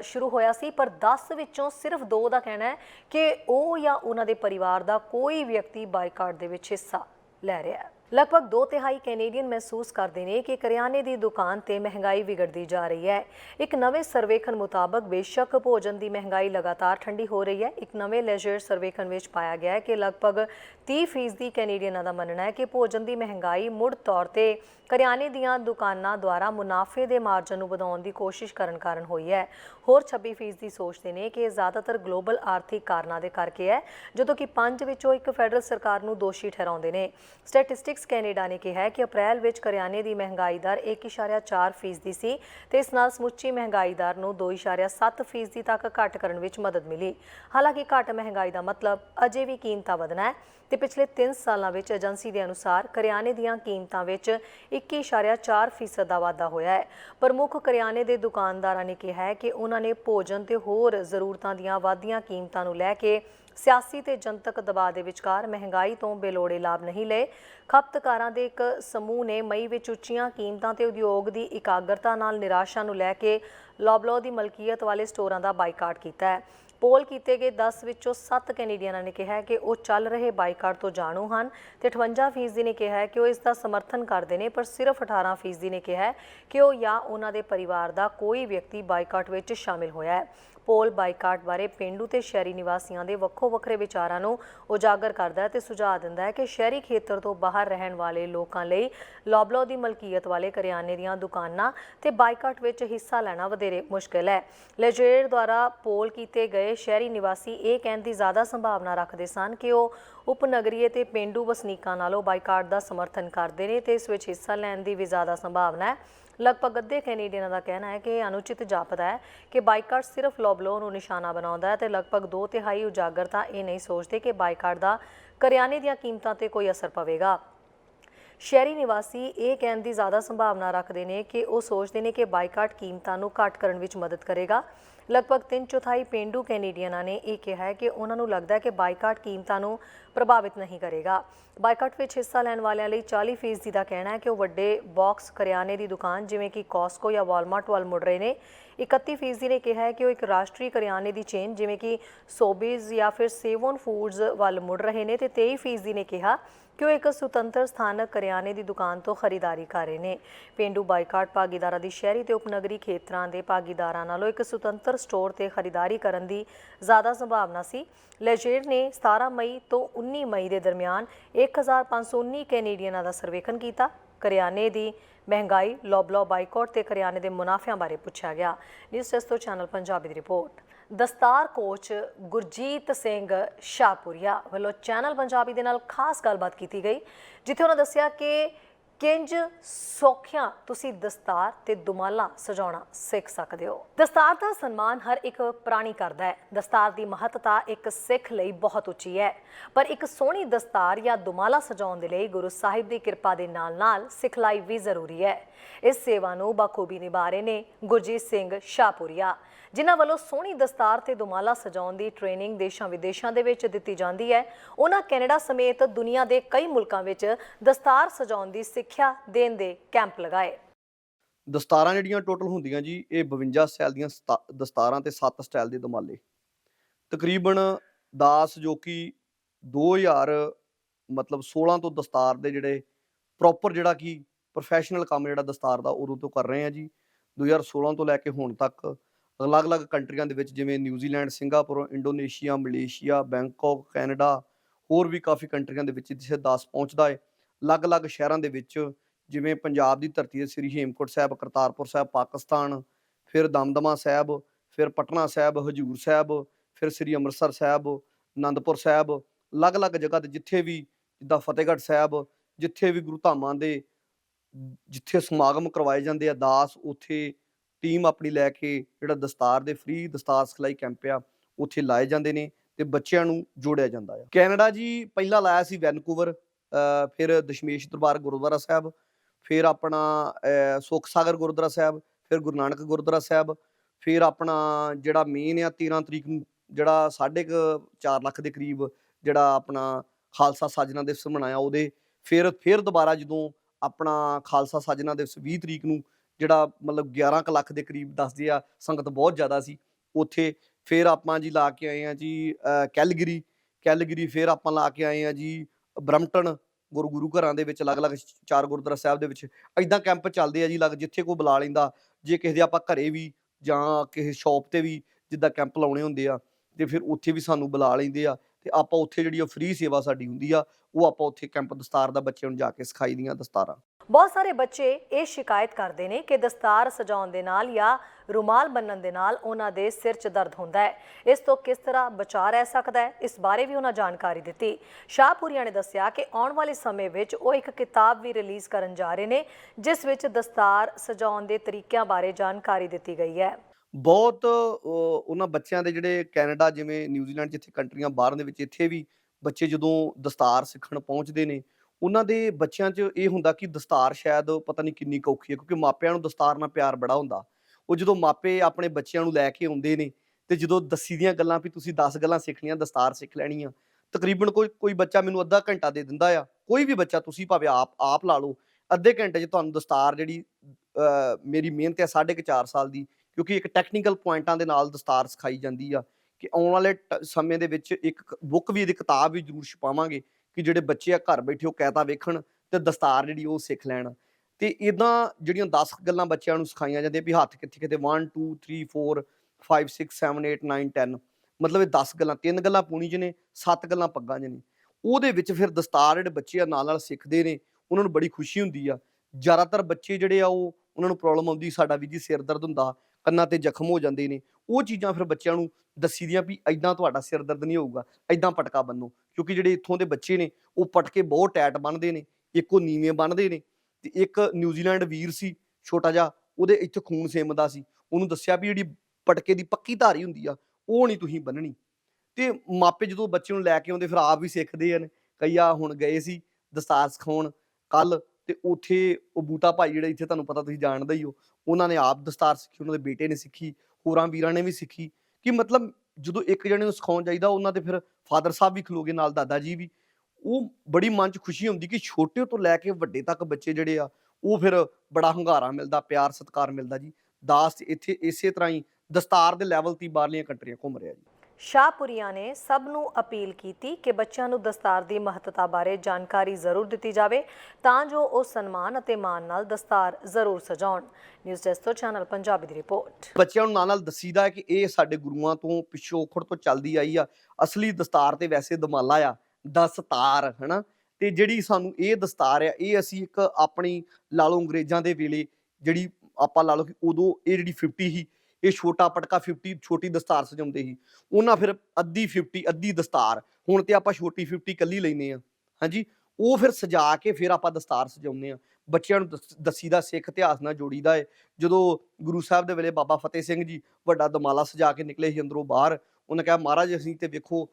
ਸ਼ੁਰੂ ਹੋਇਆ ਸੀ। ਪਰ 10 ਵਿੱਚੋਂ ਸਿਰਫ 2 ਦਾ ਕਹਿਣਾ ਹੈ ਕਿ ਉਹ ਜਾਂ ਉਹਨਾਂ ਦੇ ਪਰਿਵਾਰ ਦਾ ਕੋਈ ਵਿਅਕਤੀ ਬਾਈਕਾਟ ਦੇ ਵਿੱਚ ਹਿੱਸਾ ਲੈ ਰਿਹਾ ਹੈ। ਲਗਭਗ 2 ਤਿਹਾਈ ਕੈਨੇਡੀਅਨ ਮਹਿਸੂਸ ਕਰਦੇ ਨੇ ਕਿ ਕਰਿਆਨੇ ਦੀ ਦੁਕਾਨ ਤੇ ਮਹਿੰਗਾਈ ਵਿਗੜਦੀ ਜਾ ਰਹੀ ਹੈ। ਇੱਕ ਨਵੇਂ ਸਰਵੇਖਣ ਮੁਤਾਬਕ ਬੇਸ਼ੱਕ ਭੋਜਨ ਦੀ ਮਹਿੰਗਾਈ ਲਗਾਤਾਰ ਠੰਡੀ ਹੋ ਰਹੀ ਹੈ। ਇੱਕ ਨਵੇਂ ਲੈਜਰ ਸਰਵੇਖਣ ਵਿੱਚ ਪਾਇਆ ਗਿਆ ਹੈ ਕਿ ਲਗਭਗ 30% ਕੈਨੇਡੀਅਨਾਂ ਦਾ ਮੰਨਣਾ ਹੈ ਕਿ ਭੋਜਨ ਦੀ ਮਹਿੰਗਾਈ ਮੁੜ ਤੌਰ ਤੇ ਕਰਿਆਨੇ ਦੀਆਂ ਦੁਕਾਨਾਂ ਦੁਆਰਾ ਮੁਨਾਫੇ ਦੇ ਮਾਰਜਨ ਨੂੰ ਵਧਾਉਣ ਦੀ ਕੋਸ਼ਿਸ਼ ਕਰਨ ਕਾਰਨ ਹੋਈ ਹੈ। ਹੋਰ 26% ਸੋਚਦੇ ਨੇ ਕਿ ਇਹ ਜ਼ਿਆਦਾਤਰ ਗਲੋਬਲ ਆਰਥਿਕ ਕਾਰਨਾਂ ਦੇ ਕਰਕੇ ਹੈ, ਜਦੋਂ ਕਿ ਪੰਜ ਵਿੱਚੋਂ ਇੱਕ ਫੈਡਰਲ ਸਰਕਾਰ ਨੂੰ ਦੋਸ਼ੀ ਠਹਿਰਾਉਂਦੇ ਨੇ। ਸਟੈਟਿਸਟਿਕਸ ਕੈਨੇਡਾ ਨੇ ਕਿਹਾ ਹੈ ਕਿ ਅਪ੍ਰੈਲ ਵਿੱਚ ਕਰਿਆਨੇ ਦੀ ਮਹਿੰਗਾਈ ਦਰ 1.4% ਦੀ ਸੀ ਤੇ ਇਸ ਨਾਲ ਸਮੁੱਚੀ ਮਹਿੰਗਾਈ ਦਰ ਨੂੰ 2.7% ਤੱਕ ਘੱਟ ਕਰਨ ਵਿੱਚ ਮਦਦ ਮਿਲੀ। ਹਾਲਾਂਕਿ ਘੱਟ ਮਹਿੰਗਾਈ ਦਾ ਮਤਲਬ ਅਜੇ ਵੀ ਕੀਮਤਾਂ ਵਧਣਾ ਹੈ ਤੇ ਪਿਛਲੇ 3 ਸਾਲਾਂ ਵਿੱਚ ਏਜੰਸੀ ਦੇ ਅਨੁਸਾਰ ਕਰਿਆਨੇ ਦੀਆਂ ਕੀਮਤਾਂ ਵਿੱਚ 21.4% ਦਾ ਵਾਧਾ ਹੋਇਆ ਹੈ। ਪ੍ਰਮੁੱਖ ਕਰਿਆਨੇ ਦੇ ਦੁਕਾਨਦਾਰਾਂ ਨੇ ਕਿਹਾ ਹੈ ਕਿ ਉਹਨਾਂ ਨੇ ਭੋਜਨ ਤੇ ਹੋਰ ਜ਼ਰੂਰਤਾਂ ਦੀਆਂ ਵਾਧੀਆਂ ਕੀਮਤਾਂ ਨੂੰ ਲੈ ਕੇ ਸਿਆਸੀ ਤੇ ਜਨਤਕ ਦਬਾਅ ਦੇ ਵਿਚਕਾਰ ਮਹਿੰਗਾਈ ਤੋਂ ਬੇਲੋੜੇ ਲਾਭ ਨਹੀਂ ਲਏ। ਖਪਤਕਾਰਾਂ ਦੇ ਇੱਕ ਸਮੂਹ ਨੇ ਮਈ ਵਿੱਚ ਉੱਚੀਆਂ ਕੀਮਤਾਂ ਤੇ ਉਦਯੋਗ ਦੀ ਇਕਾਗਰਤਾ ਨਾਲ ਨਿਰਾਸ਼ਾ ਨੂੰ ਲੈ ਕੇ ਲੌਬਲੋ ਦੀ ਮਲਕੀਅਤ ਵਾਲੇ ਸਟੋਰਾਂ ਦਾ ਬਾਈਕਾਟ ਕੀਤਾ ਹੈ। ਪੋਲ ਕੀਤੇ ਗਏ 10 ਵਿੱਚੋਂ 7 ਕੈਨੇਡੀਅਨਾਂ ਨੇ ਕਿਹਾ ਕਿ ਉਹ ਚੱਲ ਰਹੇ ਬਾਈਕਾਟ ਤੋਂ ਜਾਣੂ ਹਨ ਤੇ 58% ਨੇ ਕਿਹਾ ਕਿ ਉਹ ਇਸ ਦਾ ਸਮਰਥਨ ਕਰਦੇ ਨੇ, ਪਰ ਸਿਰਫ 18% ਨੇ ਕਿਹਾ ਕਿ ਉਹ ਜਾਂ ਉਹਨਾਂ ਦੇ ਪਰਿਵਾਰ ਦਾ ਕੋਈ ਵਿਅਕਤੀ ਬਾਈਕਾਟ ਵਿੱਚ ਸ਼ਾਮਿਲ ਹੋਇਆ ਹੈ। ਪੋਲ ਬਾਈਕਾਟ ਬਾਰੇ ਪਿੰਡੂ ਤੇ ਸ਼ਹਿਰੀ ਨਿਵਾਸੀਆਂ ਦੇ ਵੱਖੋ ਵੱਖਰੇ ਵਿਚਾਰਾਂ ਨੂੰ ਉਜਾਗਰ ਕਰਦਾ ਹੈ ਤੇ ਸੁਝਾਅ ਦਿੰਦਾ ਹੈ ਕਿ ਸ਼ਹਿਰੀ ਖੇਤਰ ਤੋਂ ਬਾਹਰ ਰਹਿਣ ਵਾਲੇ ਲੋਕਾਂ ਲਈ ਲੌਬਲੋ ਦੀ ਮਲਕੀਅਤ ਵਾਲੇ ਕਰਿਆਨੇ ਦੀਆਂ ਦੁਕਾਨਾਂ ਤੇ ਬਾਈਕਾਟ ਵਿੱਚ ਹਿੱਸਾ ਲੈਣਾ ਵਧੇਰੇ ਮੁਸ਼ਕਲ ਹੈ। ਲੈਜੇਰ ਦੁਆਰਾ ਪੋਲ ਕੀਤੇ ਗਏ ਸ਼ਹਿਰੀ ਨਿਵਾਸੀ ਇਹ ਕਹਿਣ ਦੀ ਜ਼ਿਆਦਾ ਸੰਭਾਵਨਾ ਰੱਖਦੇ ਸਨ ਕਿ ਉਹ ਉਪਨਗਰੀਏ ਤੇ ਪਿੰਡੂ ਵਸਨੀਕਾਂ ਨਾਲੋਂ ਬਾਈਕਾਟ ਦਾ ਸਮਰਥਨ ਕਰਦੇ ਨੇ ਤੇ ਇਸ ਵਿੱਚ ਹਿੱਸਾ ਲੈਣ ਦੀ ਵੀ ਜ਼ਿਆਦਾ ਸੰਭਾਵਨਾ ਹੈ। ਲਗਭਗ ਅੱਧੇ ਕੈਨੇਡੀਅਨਾਂ ਦਾ ਕਹਿਣਾ ਹੈ ਕਿ ਇਹ ਅਨੁਚਿਤ ਜਾਪਦਾ ਹੈ ਕਿ ਬਾਈਕਾਟ ਸਿਰਫ ਲੋਬਲੋ ਨੂੰ ਨਿਸ਼ਾਨਾ ਬਣਾਉਂਦਾ ਹੈ ਤੇ ਲਗਭਗ 2 ਤਿਹਾਈ ਉਜਾਗਰਤਾ ਇਹ ਨਹੀਂ ਸੋਚਦੇ ਕਿ ਬਾਈਕਾਟ ਦਾ ਕਰਿਆਨੇ ਦੀਆਂ ਕੀਮਤਾਂ ਤੇ ਕੋਈ ਅਸਰ ਪਵੇਗਾ। ਸ਼ਹਿਰੀ ਨਿਵਾਸੀ ਇਹ ਕਹਿਣ ਦੀ ਜ਼ਿਆਦਾ ਸੰਭਾਵਨਾ ਰੱਖਦੇ ਨੇ ਕਿ ਉਹ ਸੋਚਦੇ ਨੇ ਕਿ ਬਾਈਕਾਟ ਕੀਮਤਾਂ ਨੂੰ ਘੱਟ ਕਰਨ ਵਿੱਚ ਮਦਦ ਕਰੇਗਾ। ਲਗਭਗ 3 ਚੌਥਾਈ ਪਿੰਡੂ ਕੈਨੇਡੀਅਨਾਂ ਨੇ ਇਹ ਕਿਹਾ ਹੈ ਕਿ ਉਹਨਾਂ ਨੂੰ ਲੱਗਦਾ ਹੈ ਕਿ ਬਾਈਕਾਟ ਕੀਮਤਾਂ ਨੂੰ ਪ੍ਰਭਾਵਿਤ ਨਹੀਂ ਕਰੇਗਾ। ਬਾਈਕਾਟ ਵਿੱਚ ਹਿੱਸਾ ਲੈਣ ਵਾਲਿਆਂ ਲਈ 40% ਦਾ ਕਹਿਣਾ ਹੈ ਕਿ ਉਹ ਵੱਡੇ ਬਾਕਸ ਕਰਿਆਨੇ ਦੀ ਦੁਕਾਨ ਜਿਵੇਂ ਕਿ ਕਾਸਕੋ ਜਾਂ ਵਾਲਮਾਰਟ ਵੱਲ ਮੁੜ ਰਹੇ ਨੇ। 31% ਨੇ ਕਿਹਾ ਹੈ ਕਿ ਉਹ ਇੱਕ ਰਾਸ਼ਟਰੀ ਕਰਿਆਨੇ ਦੀ ਚੇਨ ਜਿਵੇਂ ਕਿ ਸੋਬੀਜ਼ ਜਾਂ ਫਿਰ ਸੇਵਨ ਫੂਡਸ ਵੱਲ ਮੁੜ ਰਹੇ ਨੇ ਤੇ 23% ਨੇ ਕਿਹਾ ਕਿ ਉਹ ਇੱਕ ਸੁਤੰਤਰ ਸਥਾਨਕ ਕਰਿਆਨੇ ਦੀ ਦੁਕਾਨ ਤੋਂ ਖਰੀਦਦਾਰੀ ਕਰ ਰਹੇ ਨੇ? ਪਿੰਡੂ ਬਾਈਕਾਟ ਭਾਗੀਦਾਰਾਂ ਦੀ ਸ਼ਹਿਰੀ ਤੇ ਉਪਨਗਰੀ ਖੇਤਰਾਂ ਦੇ ਭਾਗੀਦਾਰਾਂ ਨਾਲੋਂ ਇੱਕ ਸੁਤੰਤਰ ਸਟੋਰ ਤੇ ਖਰੀਦਦਾਰੀ ਕਰਨ ਦੀ ਜ਼ਿਆਦਾ ਸੰਭਾਵਨਾ ਸੀ। ਲੈਜੇਰ ਨੇ 17 ਮਈ ਤੋਂ 19 ਮਈ ਦੇ ਦਰਮਿਆਨ 1519 ਕੈਨੇਡੀਅਨਾਂ ਦਾ ਸਰਵੇਖਣ ਕੀਤਾ। ਕਰਿਆਨੇ ਦੀ ਮਹਿੰਗਾਈ, ਲੋਬਲੋ ਬਾਈਕਾਟ ਤੇ ਕਰਿਆਨੇ ਦੇ ਮੁਨਾਫਿਆਂ ਬਾਰੇ ਪੁੱਛਿਆ ਗਿਆ। ਨਿਊਜ਼ ਤੋਂ ਚੈਨਲ ਪੰਜਾਬੀ ਦੀ ਰਿਪੋਰਟ। ਦਸਤਾਰ ਕੋਚ ਗੁਰਜੀਤ ਸਿੰਘ ਸ਼ਾਹਪੁਰੀਆ ਵੱਲੋਂ ਚੈਨਲ ਪੰਜਾਬੀ ਦੇ ਨਾਲ ਖਾਸ ਗੱਲਬਾਤ ਕੀਤੀ ਗਈ, ਜਿੱਥੇ ਉਹਨਾਂ ਦੱਸਿਆ ਕਿ ਕਿੰਜ ਸੌਖਿਆਂ ਤੁਸੀਂ ਦਸਤਾਰ ਤੇ ਦੁਮਾਲਾ ਸਜਾਉਣਾ ਸਿੱਖ ਸਕਦੇ ਹੋ। ਦਸਤਾਰ ਦਾ ਸਨਮਾਨ ਹਰ ਇੱਕ ਪ੍ਰਾਣੀ ਕਰਦਾ ਹੈ। ਦਸਤਾਰ ਦੀ ਮਹੱਤਤਾ ਇੱਕ ਸਿੱਖ ਲਈ ਬਹੁਤ ਉੱਚੀ ਹੈ। ਪਰ ਇੱਕ ਸੋਹਣੀ ਦਸਤਾਰ ਜਾਂ ਦੁਮਾਲਾ ਸਜਾਉਣ ਦੇ ਲਈ ਗੁਰੂ ਸਾਹਿਬ ਦੀ ਕਿਰਪਾ ਦੇ ਨਾਲ-ਨਾਲ ਸਿਖਲਾਈ ਵੀ ਜ਼ਰੂਰੀ ਹੈ। ਇਸ ਸੇਵਾ ਨੂੰ ਬਾਖੂਬੀ ਨਿਭਾ ਰਹੇ ਨੇ ਗੁਰਜੀਤ ਸਿੰਘ ਸ਼ਾਹਪੁਰੀਆ। ਜਿਨ੍ਹਾਂ ਵੱਲੋਂ ਸੋਹਣੀ ਦਸਤਾਰ ਤੇ ਦੁਮਾਲਾ ਸਜਾਉਣ ਦੀ ਟ੍ਰੇਨਿੰਗ ਦੇਸ਼ਾਂ ਵਿਦੇਸ਼ਾਂ ਦੇ ਵਿੱਚ ਦਿੱਤੀ ਜਾਂਦੀ ਹੈ। ਉਹਨਾਂ ਕੈਨੇਡਾ ਸਮੇਤ ਦੁਨੀਆ ਦੇ ਕਈ ਮੁਲਕਾਂ ਵਿੱਚ ਦਸਤਾਰ ਸਜਾਉਣ ਦੀ ਸਿੱਖਿਆ ਦੇਣ ਦੇ ਕੈਂਪ ਲਗਾਏ। ਦਸਤਾਰਾਂ ਜਿਹੜੀਆਂ ਟੋਟਲ ਹੁੰਦੀਆਂ ਜੀ, ਇਹ 52 ਸਟਾਈਲ ਦੀਆਂ ਸਤਾ- ਦਸਤਾਰਾਂ ਤੇ 7 ਸਟਾਈਲ ਦੇ ਦੁਮਾਲੇ। ਤਕਰੀਬਨ ਦਾਸ ਜੋ ਕਿ 2000 ਮਤਲਬ 16 ਤੋਂ ਦਸਤਾਰ ਦੇ ਜਿਹੜੇ ਪ੍ਰੋਪਰ ਜਿਹੜਾ ਕਿ ਪ੍ਰੋਫੈਸ਼ਨਲ ਕੰਮ ਜਿਹੜਾ ਦਸਤਾਰ ਦਾ, ਉਦੋਂ ਤੋਂ ਕਰ ਰਹੇ ਆ ਜੀ। 2016 ਤੋਂ ਲੈ ਕੇ ਹੁਣ ਤੱਕ ਅਲੱਗ-ਅਲੱਗ ਕੰਟਰੀਆਂ ਦੇ ਵਿੱਚ, ਜਿਵੇਂ New Zealand, Singapore, Indonesia, Malaysia, Bangkok, Canada, ਹੋਰ ਵੀ ਕਾਫੀ ਕੰਟਰੀਆਂ ਦੇ ਵਿੱਚ ਜਿੱਥੇ ਦਾਸ ਪਹੁੰਚਦਾ ਹੈ। ਅਲੱਗ-ਅਲੱਗ ਸ਼ਹਿਰਾਂ ਦੇ ਵਿੱਚ, ਜਿਵੇਂ ਪੰਜਾਬ ਦੀ ਧਰਤੀ ਤੇ ਸ੍ਰੀ ਹੇਮਕੁੰਟ ਸਾਹਿਬ, ਕਰਤਾਰਪੁਰ ਸਾਹਿਬ, ਪਾਕਿਸਤਾਨ, ਫਿਰ ਦਮਦਮਾ ਸਾਹਿਬ, ਫਿਰ ਪਟਨਾ ਸਾਹਿਬ, ਹਜੂਰ ਸਾਹਿਬ, ਫਿਰ ਸ੍ਰੀ ਅੰਮ੍ਰਿਤਸਰ ਸਾਹਿਬ ਆਨੰਦਪੁਰ ਸਾਹਿਬ, ਅਲੱਗ-ਅਲੱਗ ਜਗ੍ਹਾ ਤੇ ਜਿੱਥੇ ਵੀ, ਜਿੱਦਾਂ ਫਤਿਹਗੜ੍ਹ ਸਾਹਿਬ, ਜਿੱਥੇ ਵੀ ਗੁਰੂ ਧਾਮਾਂ ਦੇ, ਜਿੱਥੇ ਸਮਾਗਮ ਕਰਵਾਏ ਜਾਂਦੇ ਆ ਦਾਸ, ਉੱਥੇ ਟੀਮ ਆਪਣੀ ਲੈ ਕੇ ਜਿਹੜਾ ਦਸਤਾਰ ਦੇ ਫ੍ਰੀ ਦਸਤਾਰ ਸਿਖਲਾਈ ਕੈਂਪ ਆ, ਉੱਥੇ ਲਾਏ ਜਾਂਦੇ ਨੇ ਤੇ ਬੱਚਿਆਂ ਨੂੰ ਜੋੜਿਆ ਜਾਂਦਾ ਆ। ਕੈਨੇਡਾ ਜੀ ਪਹਿਲਾਂ ਲਾਇਆ ਸੀ ਵੈਨਕੂਵਰ ਫਿਰ ਦਸ਼ਮੇਸ਼ ਦਰਬਾਰ ਗੁਰਦੁਆਰਾ ਸਾਹਿਬ, ਫਿਰ ਆਪਣਾ, ਅਹ ਸੁੱਖ ਸਾਗਰ ਗੁਰਦੁਆਰਾ ਸਾਹਿਬ, ਫਿਰ ਗੁਰੂ ਨਾਨਕ ਗੁਰਦੁਆਰਾ ਸਾਹਿਬ, ਫਿਰ ਆਪਣਾ ਜਿਹੜਾ ਮੇਨ ਆ 13 ਤਰੀਕ ਨੂੰ ਜਿਹੜਾ 4.5 ਲੱਖ ਦੇ ਕਰੀਬ ਜਿਹੜਾ ਆਪਣਾ ਖਾਲਸਾ ਸਾਜਨਾ ਦਿਵਸ ਮਨਾਇਆ ਉਹਦੇ, ਫਿਰ ਫਿਰ ਦੁਬਾਰਾ ਜਦੋਂ ਆਪਣਾ ਖਾਲਸਾ ਸਾਜਨਾ ਦਿਵਸ 20 ਤਰੀਕ ਨੂੰ ਜਿਹੜਾ ਮਤਲਬ 11 ਕੁ ਲੱਖ ਦੇ ਕਰੀਬ ਦੱਸਦੇ ਆ, ਸੰਗਤ ਬਹੁਤ ਜ਼ਿਆਦਾ ਸੀ। ਉੱਥੇ ਫਿਰ ਆਪਾਂ ਜੀ ਲਾ ਕੇ ਆਏ ਆ ਜੀ, ਅਹ ਕੈਲਗਰੀ। ਕੈਲਗਰੀ ਫਿਰ ਆਪਾਂ ਲਾ ਕੇ ਆਏ ਆ ਜੀ ਬਰਮਟਨ ਗੁਰੂ ਗੁਰੂ ਘਰਾਂ ਦੇ ਵਿੱਚ, ਅਲੱਗ-ਅਲੱਗ ਚਾਰ ਗੁਰਦੁਆਰਾ ਸਾਹਿਬ ਦੇ ਵਿੱਚ। ਐਦਾਂ ਕੈਂਪ ਚੱਲਦੇ ਆ ਜੀ, ਲੱਗ ਜਿੱਥੇ ਕੋਈ ਬੁਲਾ ਲੈਂਦਾ, ਜੇ ਕਿਸੇ ਦੇ ਆਪਾਂ ਘਰੇ ਵੀ ਜਾਂ ਕਿਸੇ ਸ਼ਾਪ ਤੇ ਵੀ ਜਿੱਦਾਂ ਕੈਂਪ ਲਾਉਣੇ ਹੁੰਦੇ ਆ, ਤੇ ਫਿਰ ਉੱਥੇ ਵੀ ਸਾਨੂੰ ਬੁਲਾ ਲੈਂਦੇ ਆ, ਤੇ ਆਪਾਂ ਉੱਥੇ ਜਿਹੜੀ ਉਹ ਫ੍ਰੀ ਸੇਵਾ ਸਾਡੀ ਹੁੰਦੀ ਆ, ਉਹ ਆਪਾਂ ਉੱਥੇ ਕੈਂਪ ਦਸਤਾਰ ਦਾ ਬੱਚਿਆਂ ਨੂੰ ਜਾ ਕੇ ਸਿਖਾਈ ਦੀਆਂ ਦਸਤਾਰਾਂ। ਬਹੁਤ ਸਾਰੇ ਬੱਚੇ ਇਹ ਸ਼ਿਕਾਇਤ ਕਰਦੇ ਨੇ ਕਿ ਦਸਤਾਰ ਸਜਾਉਣ ਦੇ ਨਾਲ ਜਾਂ ਰੁਮਾਲ ਬੰਨਣ ਦੇ ਨਾਲ ਉਹਨਾਂ ਦੇ ਸਿਰ 'ਚ ਦਰਦ ਹੁੰਦਾ ਹੈ। ਇਸ ਤੋਂ ਕਿਸ ਤਰ੍ਹਾਂ ਬਚਾਅ ਰਹਿ ਸਕਦਾ ਹੈ, ਇਸ ਬਾਰੇ ਵੀ ਉਹਨਾਂ ਜਾਣਕਾਰੀ ਦਿੱਤੀ। ਸ਼ਾਹਪੁਰੀਆ ਨੇ ਦੱਸਿਆ ਕਿ ਆਉਣ ਵਾਲੇ ਸਮੇਂ ਵਿੱਚ ਉਹ ਇੱਕ ਕਿਤਾਬ ਵੀ ਰਿਲੀਜ਼ ਕਰਨ ਜਾ ਰਹੇ ਨੇ, ਜਿਸ ਵਿੱਚ ਦਸਤਾਰ ਸਜਾਉਣ ਦੇ ਤਰੀਕਿਆਂ ਬਾਰੇ ਜਾਣਕਾਰੀ ਦਿੱਤੀ ਗਈ ਹੈ। ਬਹੁਤ ਉਹਨਾਂ ਬੱਚਿਆਂ ਦੇ ਜਿਹੜੇ ਕੈਨੇਡਾ ਜਿਵੇਂ ਨਿਊਜ਼ੀਲੈਂਡ ਜਿੱਥੇ ਕੰਟਰੀਆਂ ਬਾਹਰ ਦੇ ਵਿੱਚ ਇੱਥੇ ਵੀ ਬੱਚੇ ਜਦੋਂ ਦਸਤਾਰ ਸਿੱਖਣ ਪਹੁੰਚਦੇ ਨੇ ਉਹਨਾਂ ਦੇ ਬੱਚਿਆਂ 'ਚ ਇਹ ਹੁੰਦਾ ਕਿ ਦਸਤਾਰ ਸ਼ਾਇਦ ਪਤਾ ਨਹੀਂ ਕਿੰਨੀ ਕੁ ਔਖੀ ਹੈ, ਕਿਉਂਕਿ ਮਾਪਿਆਂ ਨੂੰ ਦਸਤਾਰ ਨਾਲ ਪਿਆਰ ਬੜਾ ਹੁੰਦਾ। ਉਹ ਜਦੋਂ ਮਾਪੇ ਆਪਣੇ ਬੱਚਿਆਂ ਨੂੰ ਲੈ ਕੇ ਆਉਂਦੇ ਨੇ ਤੇ ਜਦੋਂ ਦੱਸੀ ਦੀਆਂ ਗੱਲਾਂ ਵੀ ਤੁਸੀਂ 10 ਗੱਲਾਂ ਸਿੱਖਣੀਆਂ ਦਸਤਾਰ ਸਿੱਖ ਲੈਣੀਆਂ, ਤਕਰੀਬਨ ਕੋਈ ਕੋਈ ਬੱਚਾ ਮੈਨੂੰ ਅੱਧਾ ਘੰਟਾ ਦੇ ਦਿੰਦਾ ਆ। ਕੋਈ ਵੀ ਬੱਚਾ ਤੁਸੀਂ ਭਾਵੇਂ ਆਪ ਆਪ ਲਾ ਲਓ, ਅੱਧੇ ਘੰਟੇ 'ਚ ਤੁਹਾਨੂੰ ਦਸਤਾਰ ਜਿਹੜੀ ਮੇਰੀ ਮਿਹਨਤ ਹੈ ਸਾਢੇ ਕੁ ਚਾਰ ਸਾਲ ਦੀ, ਕਿਉਂਕਿ ਇੱਕ ਟੈਕਨੀਕਲ ਪੁਆਇੰਟਾਂ ਦੇ ਨਾਲ ਦਸਤਾਰ ਸਿਖਾਈ ਜਾਂਦੀ ਆ ਕਿ ਆਉਣ ਵਾਲੇ ਟ- ਸਮੇਂ ਦੇ ਵਿੱਚ ਇੱਕ ਬੁੱਕ ਵੀ ਇਹਦੀ ਕਿਤਾਬ ਵੀ ਜ਼ਰੂਰ ਛਪਾਵਾਂਗੇ। ਕਿ ਜਿਹੜੇ ਬੱਚੇ ਆ ਘਰ ਬੈਠੇ ਉਹ ਕਾਇਦਾ ਵੇਖਣ ਤੇ ਦਸਤਾਰ ਜਿਹੜੀ ਉਹ ਸਿੱਖ ਲੈਣ। ਤੇ ਇਦਾਂ ਜਿਹੜੀਆਂ 10 ਗੱਲਾਂ ਬੱਚਿਆਂ ਨੂੰ ਸਿਖਾਈਆਂ ਜਾਂਦੀਆਂ ਵੀ ਹੱਥ ਕਿੱਥੇ ਕਿਤੇ 1 2 3 4 5 6 7 8 9 10 ਮਤਲਬ ਇਹ 10 ਗੱਲਾਂ, ਤਿੰਨ ਗੱਲਾਂ ਪੂਣੀ ਚ ਨੇ ਸੱਤ ਗੱਲਾਂ ਪੱਗਾਂ ਚ ਨੇ ਉਹਦੇ ਵਿੱਚ ਫਿਰ ਦਸਤਾਰ ਜਿਹੜੇ ਬੱਚੇ ਆ ਨਾਲ ਨਾਲ ਸਿੱਖਦੇ ਨੇ, ਉਹਨਾਂ ਨੂੰ ਬੜੀ ਖੁਸ਼ੀ ਹੁੰਦੀ ਆ। ਜ਼ਿਆਦਾਤਰ ਬੱਚੇ ਜਿਹੜੇ ਆ ਉਹ, ਉਹਨਾਂ ਨੂੰ ਪ੍ਰੋਬਲਮ ਆਉਂਦੀ, ਸਾਡਾ ਵੀ ਜੀ ਸਿਰ ਦਰਦ ਹੁੰਦਾ, ਕੰਨਾਂ ਤੇ ਜ਼ਖਮ ਹੋ ਜਾਂਦੇ ਨੇ। ਉਹ ਚੀਜ਼ਾਂ ਫਿਰ ਬੱਚਿਆਂ ਨੂੰ ਦੱਸੀ ਦੀਆਂ ਵੀ ਐਦਾਂ ਤੁਹਾਡਾ ਸਿਰ ਦਰਦ ਨਹੀਂ ਹੋਊਗਾ ਐਦਾਂ ਪਟਕਾ ਬੰਨੋ। ਕਿਉਂਕਿ ਜਿਹੜੇ ਇੱਥੋਂ ਦੇ ਬੱਚੇ ਨੇ, ਉਹ ਪਟਕੇ ਬਹੁਤ ਟੈਟ ਬੰਨਦੇ ਨੇ, ਇੱਕ ਉਹ ਨੀਵੇਂ ਬੰਨਦੇ ਨੇ ਤੇ ਇੱਕ ਨਿਊਜ਼ੀਲੈਂਡ ਵੀਰ ਸੀ, ਛੋਟਾ ਜਿਹਾ, ਉਹਦੇ ਇੱਥੇ ਖੂਨ ਸੇਮਦਾ ਸੀ। ਉਹਨੂੰ ਦੱਸਿਆ ਵੀ ਜਿਹੜੀ ਪਟਕੇ ਦੀ ਪੱਕੀ ਧਾਰੀ ਹੁੰਦੀ ਆ, ਉਹ ਨਹੀਂ ਤੁਸੀਂ ਬੰਨਣੀ ਤੇ ਮਾਪੇ ਜਦੋਂ ਬੱਚੇ ਨੂੰ ਲੈ ਕੇ ਆਉਂਦੇ, ਫਿਰ ਆਪ ਵੀ ਸਿੱਖਦੇ ਹਨ ਕਈ ਆ ਹੁਣ ਗਏ ਸੀ ਦਸਤਾਰ ਸਿਖਾਉਣ ਕੱਲ ਤੇ ਉੱਥੇ ਉਹ ਬੂਟਾ ਭਾਈ ਜਿਹੜਾ ਇੱਥੇ ਤੁਹਾਨੂੰ ਪਤਾ ਤੁਸੀਂ ਜਾਣਦੇ ਹੀ ਹੋ, ਉਹਨਾਂ ਨੇ ਆਪ ਦਸਤਾਰ ਸਿੱਖੀ, ਉਹਨਾਂ ਦੇ ਬੇਟੇ ਨੇ ਸਿੱਖੀ, ਹੋਰਾਂ ਵੀਰਾਂ ਨੇ ਵੀ ਸਿੱਖੀ। ਕਿ ਮਤਲਬ ਜਦੋਂ ਇੱਕ ਜਣੇ ਨੂੰ ਸਿਖਾਉਣ ਜਾਈਦਾ, ਉਹਨਾਂ ਤੇ ਫਿਰ ਫਾਦਰ ਸਾਹਿਬ ਵੀ ਖਲੋਗੇ ਨਾਲ, ਦਾਦਾ ਜੀ ਵੀ। ਉਹ ਬੜੀ ਮਨ 'ਚ ਖੁਸ਼ੀ ਹੁੰਦੀ ਕਿ ਛੋਟੇ ਤੋਂ ਲੈ ਕੇ ਵੱਡੇ ਤੱਕ ਬੱਚੇ ਜਿਹੜੇ ਆ, ਉਹ ਫਿਰ ਬੜਾ ਹੰਗਾਰਾ ਮਿਲਦਾ, ਪਿਆਰ, ਸਤਿਕਾਰ ਮਿਲਦਾ ਜੀ। ਦਾਸ ਇੱਥੇ ਇਸੇ ਤਰ੍ਹਾਂ ਹੀ ਦਸਤਾਰ ਦੇ ਲੈਵਲ ਤੇ ਬਾਹਰਲੀਆਂ ਕੰਟਰੀਆਂ ਘੁੰਮ ਰਿਹਾ ਜੀ। ਸ਼ਾਹਪੁਰੀਆ ਨੇ ਸਭ ਨੂੰ ਅਪੀਲ ਕੀਤੀ ਕਿ ਬੱਚਿਆਂ ਨੂੰ ਦਸਤਾਰ ਦੀ ਮਹੱਤਤਾ ਬਾਰੇ ਜਾਣਕਾਰੀ ਜ਼ਰੂਰ ਦਿੱਤੀ ਜਾਵੇ ਤਾਂ ਜੋ ਉਹ ਸਨਮਾਨ ਅਤੇ ਮਾਣ ਨਾਲ ਦਸਤਾਰ ਜ਼ਰੂਰ ਸਜਾਉਣ। ਨਿਊਜ਼ ਡੈਸਕ ਤੋਂ ਚੈਨਲ ਪੰਜਾਬੀ ਦੀ ਰਿਪੋਰਟ। ਬੱਚਿਆਂ ਨੂੰ ਨਾਲ ਨਾਲ ਦੱਸੀਦਾ ਹੈ ਕਿ ਇਹ ਸਾਡੇ ਗੁਰੂਆਂ ਤੋਂ ਪਿੱਛੋਂ ਤੋਂ ਚੱਲਦੀ ਆਈ ਆ। ਅਸਲੀ ਦਸਤਾਰ ਤੇ ਵੈਸੇ ਦਮਾਲਾ ਆ, ਦਸਤਾਰ, ਹਨਾ? ਤੇ ਜਿਹੜੀ ਸਾਨੂੰ ਇਹ ਦਸਤਾਰ ਆ, ਇਹ ਅਸੀਂ ਇੱਕ ਆਪਣੀ ਲਾ ਲਓ ਅੰਗਰੇਜ਼ਾਂ ਦੇ ਵੇਲੇ ਜਿਹੜੀ ਆਪਾਂ ਲਾ ਲਓ ਕਿ ਉਦੋਂ ਇਹ ਜਿਹੜੀ 50 ਹੀ ਇਹ ਛੋਟਾ ਪਟਕਾ 50 ਛੋਟੀ ਦਸਤਾਰ ਸਜਾਉਂਦੇ ਸੀ। ਉਹਨਾਂ ਫਿਰ ਅੱਧੀ 50 ਅੱਧੀ ਦਸਤਾਰ। ਹੁਣ ਤੇ ਆਪਾਂ ਛੋਟੀ 50 ਕੱਲੀ ਲੈਨੇ ਆ ਹਾਂਜੀ? ਉਹ ਫਿਰ ਸਜਾ ਕੇ ਫਿਰ ਆਪਾਂ ਦਸਤਾਰ ਸਜਾਉਂਦੇ ਆ ਬੱਚਿਆਂ ਨੂੰ ਦੱਸ- ਦੱਸੀਦਾ ਸਿੱਖ ਇਤਿਹਾਸ ਨਾਲ ਜੋੜੀਦਾ ਏ। ਜਦੋਂ ਗੁਰੂ ਸਾਹਿਬ ਦੇ ਵੇਲੇ ਬਾਬਾ ਫਤਿਹ ਸਿੰਘ ਜੀ ਵੱਡਾ ਦਮਾਲਾ ਸਜਾ ਕੇ ਨਿਕਲੇ ਸੀ ਅੰਦਰੋਂ ਬਾਹਰ, ਉਹਨਾਂ ਕਿਹਾ, ਮਹਾਰਾਜ, ਅਸੀਂ ਤੇ ਵੇਖੋ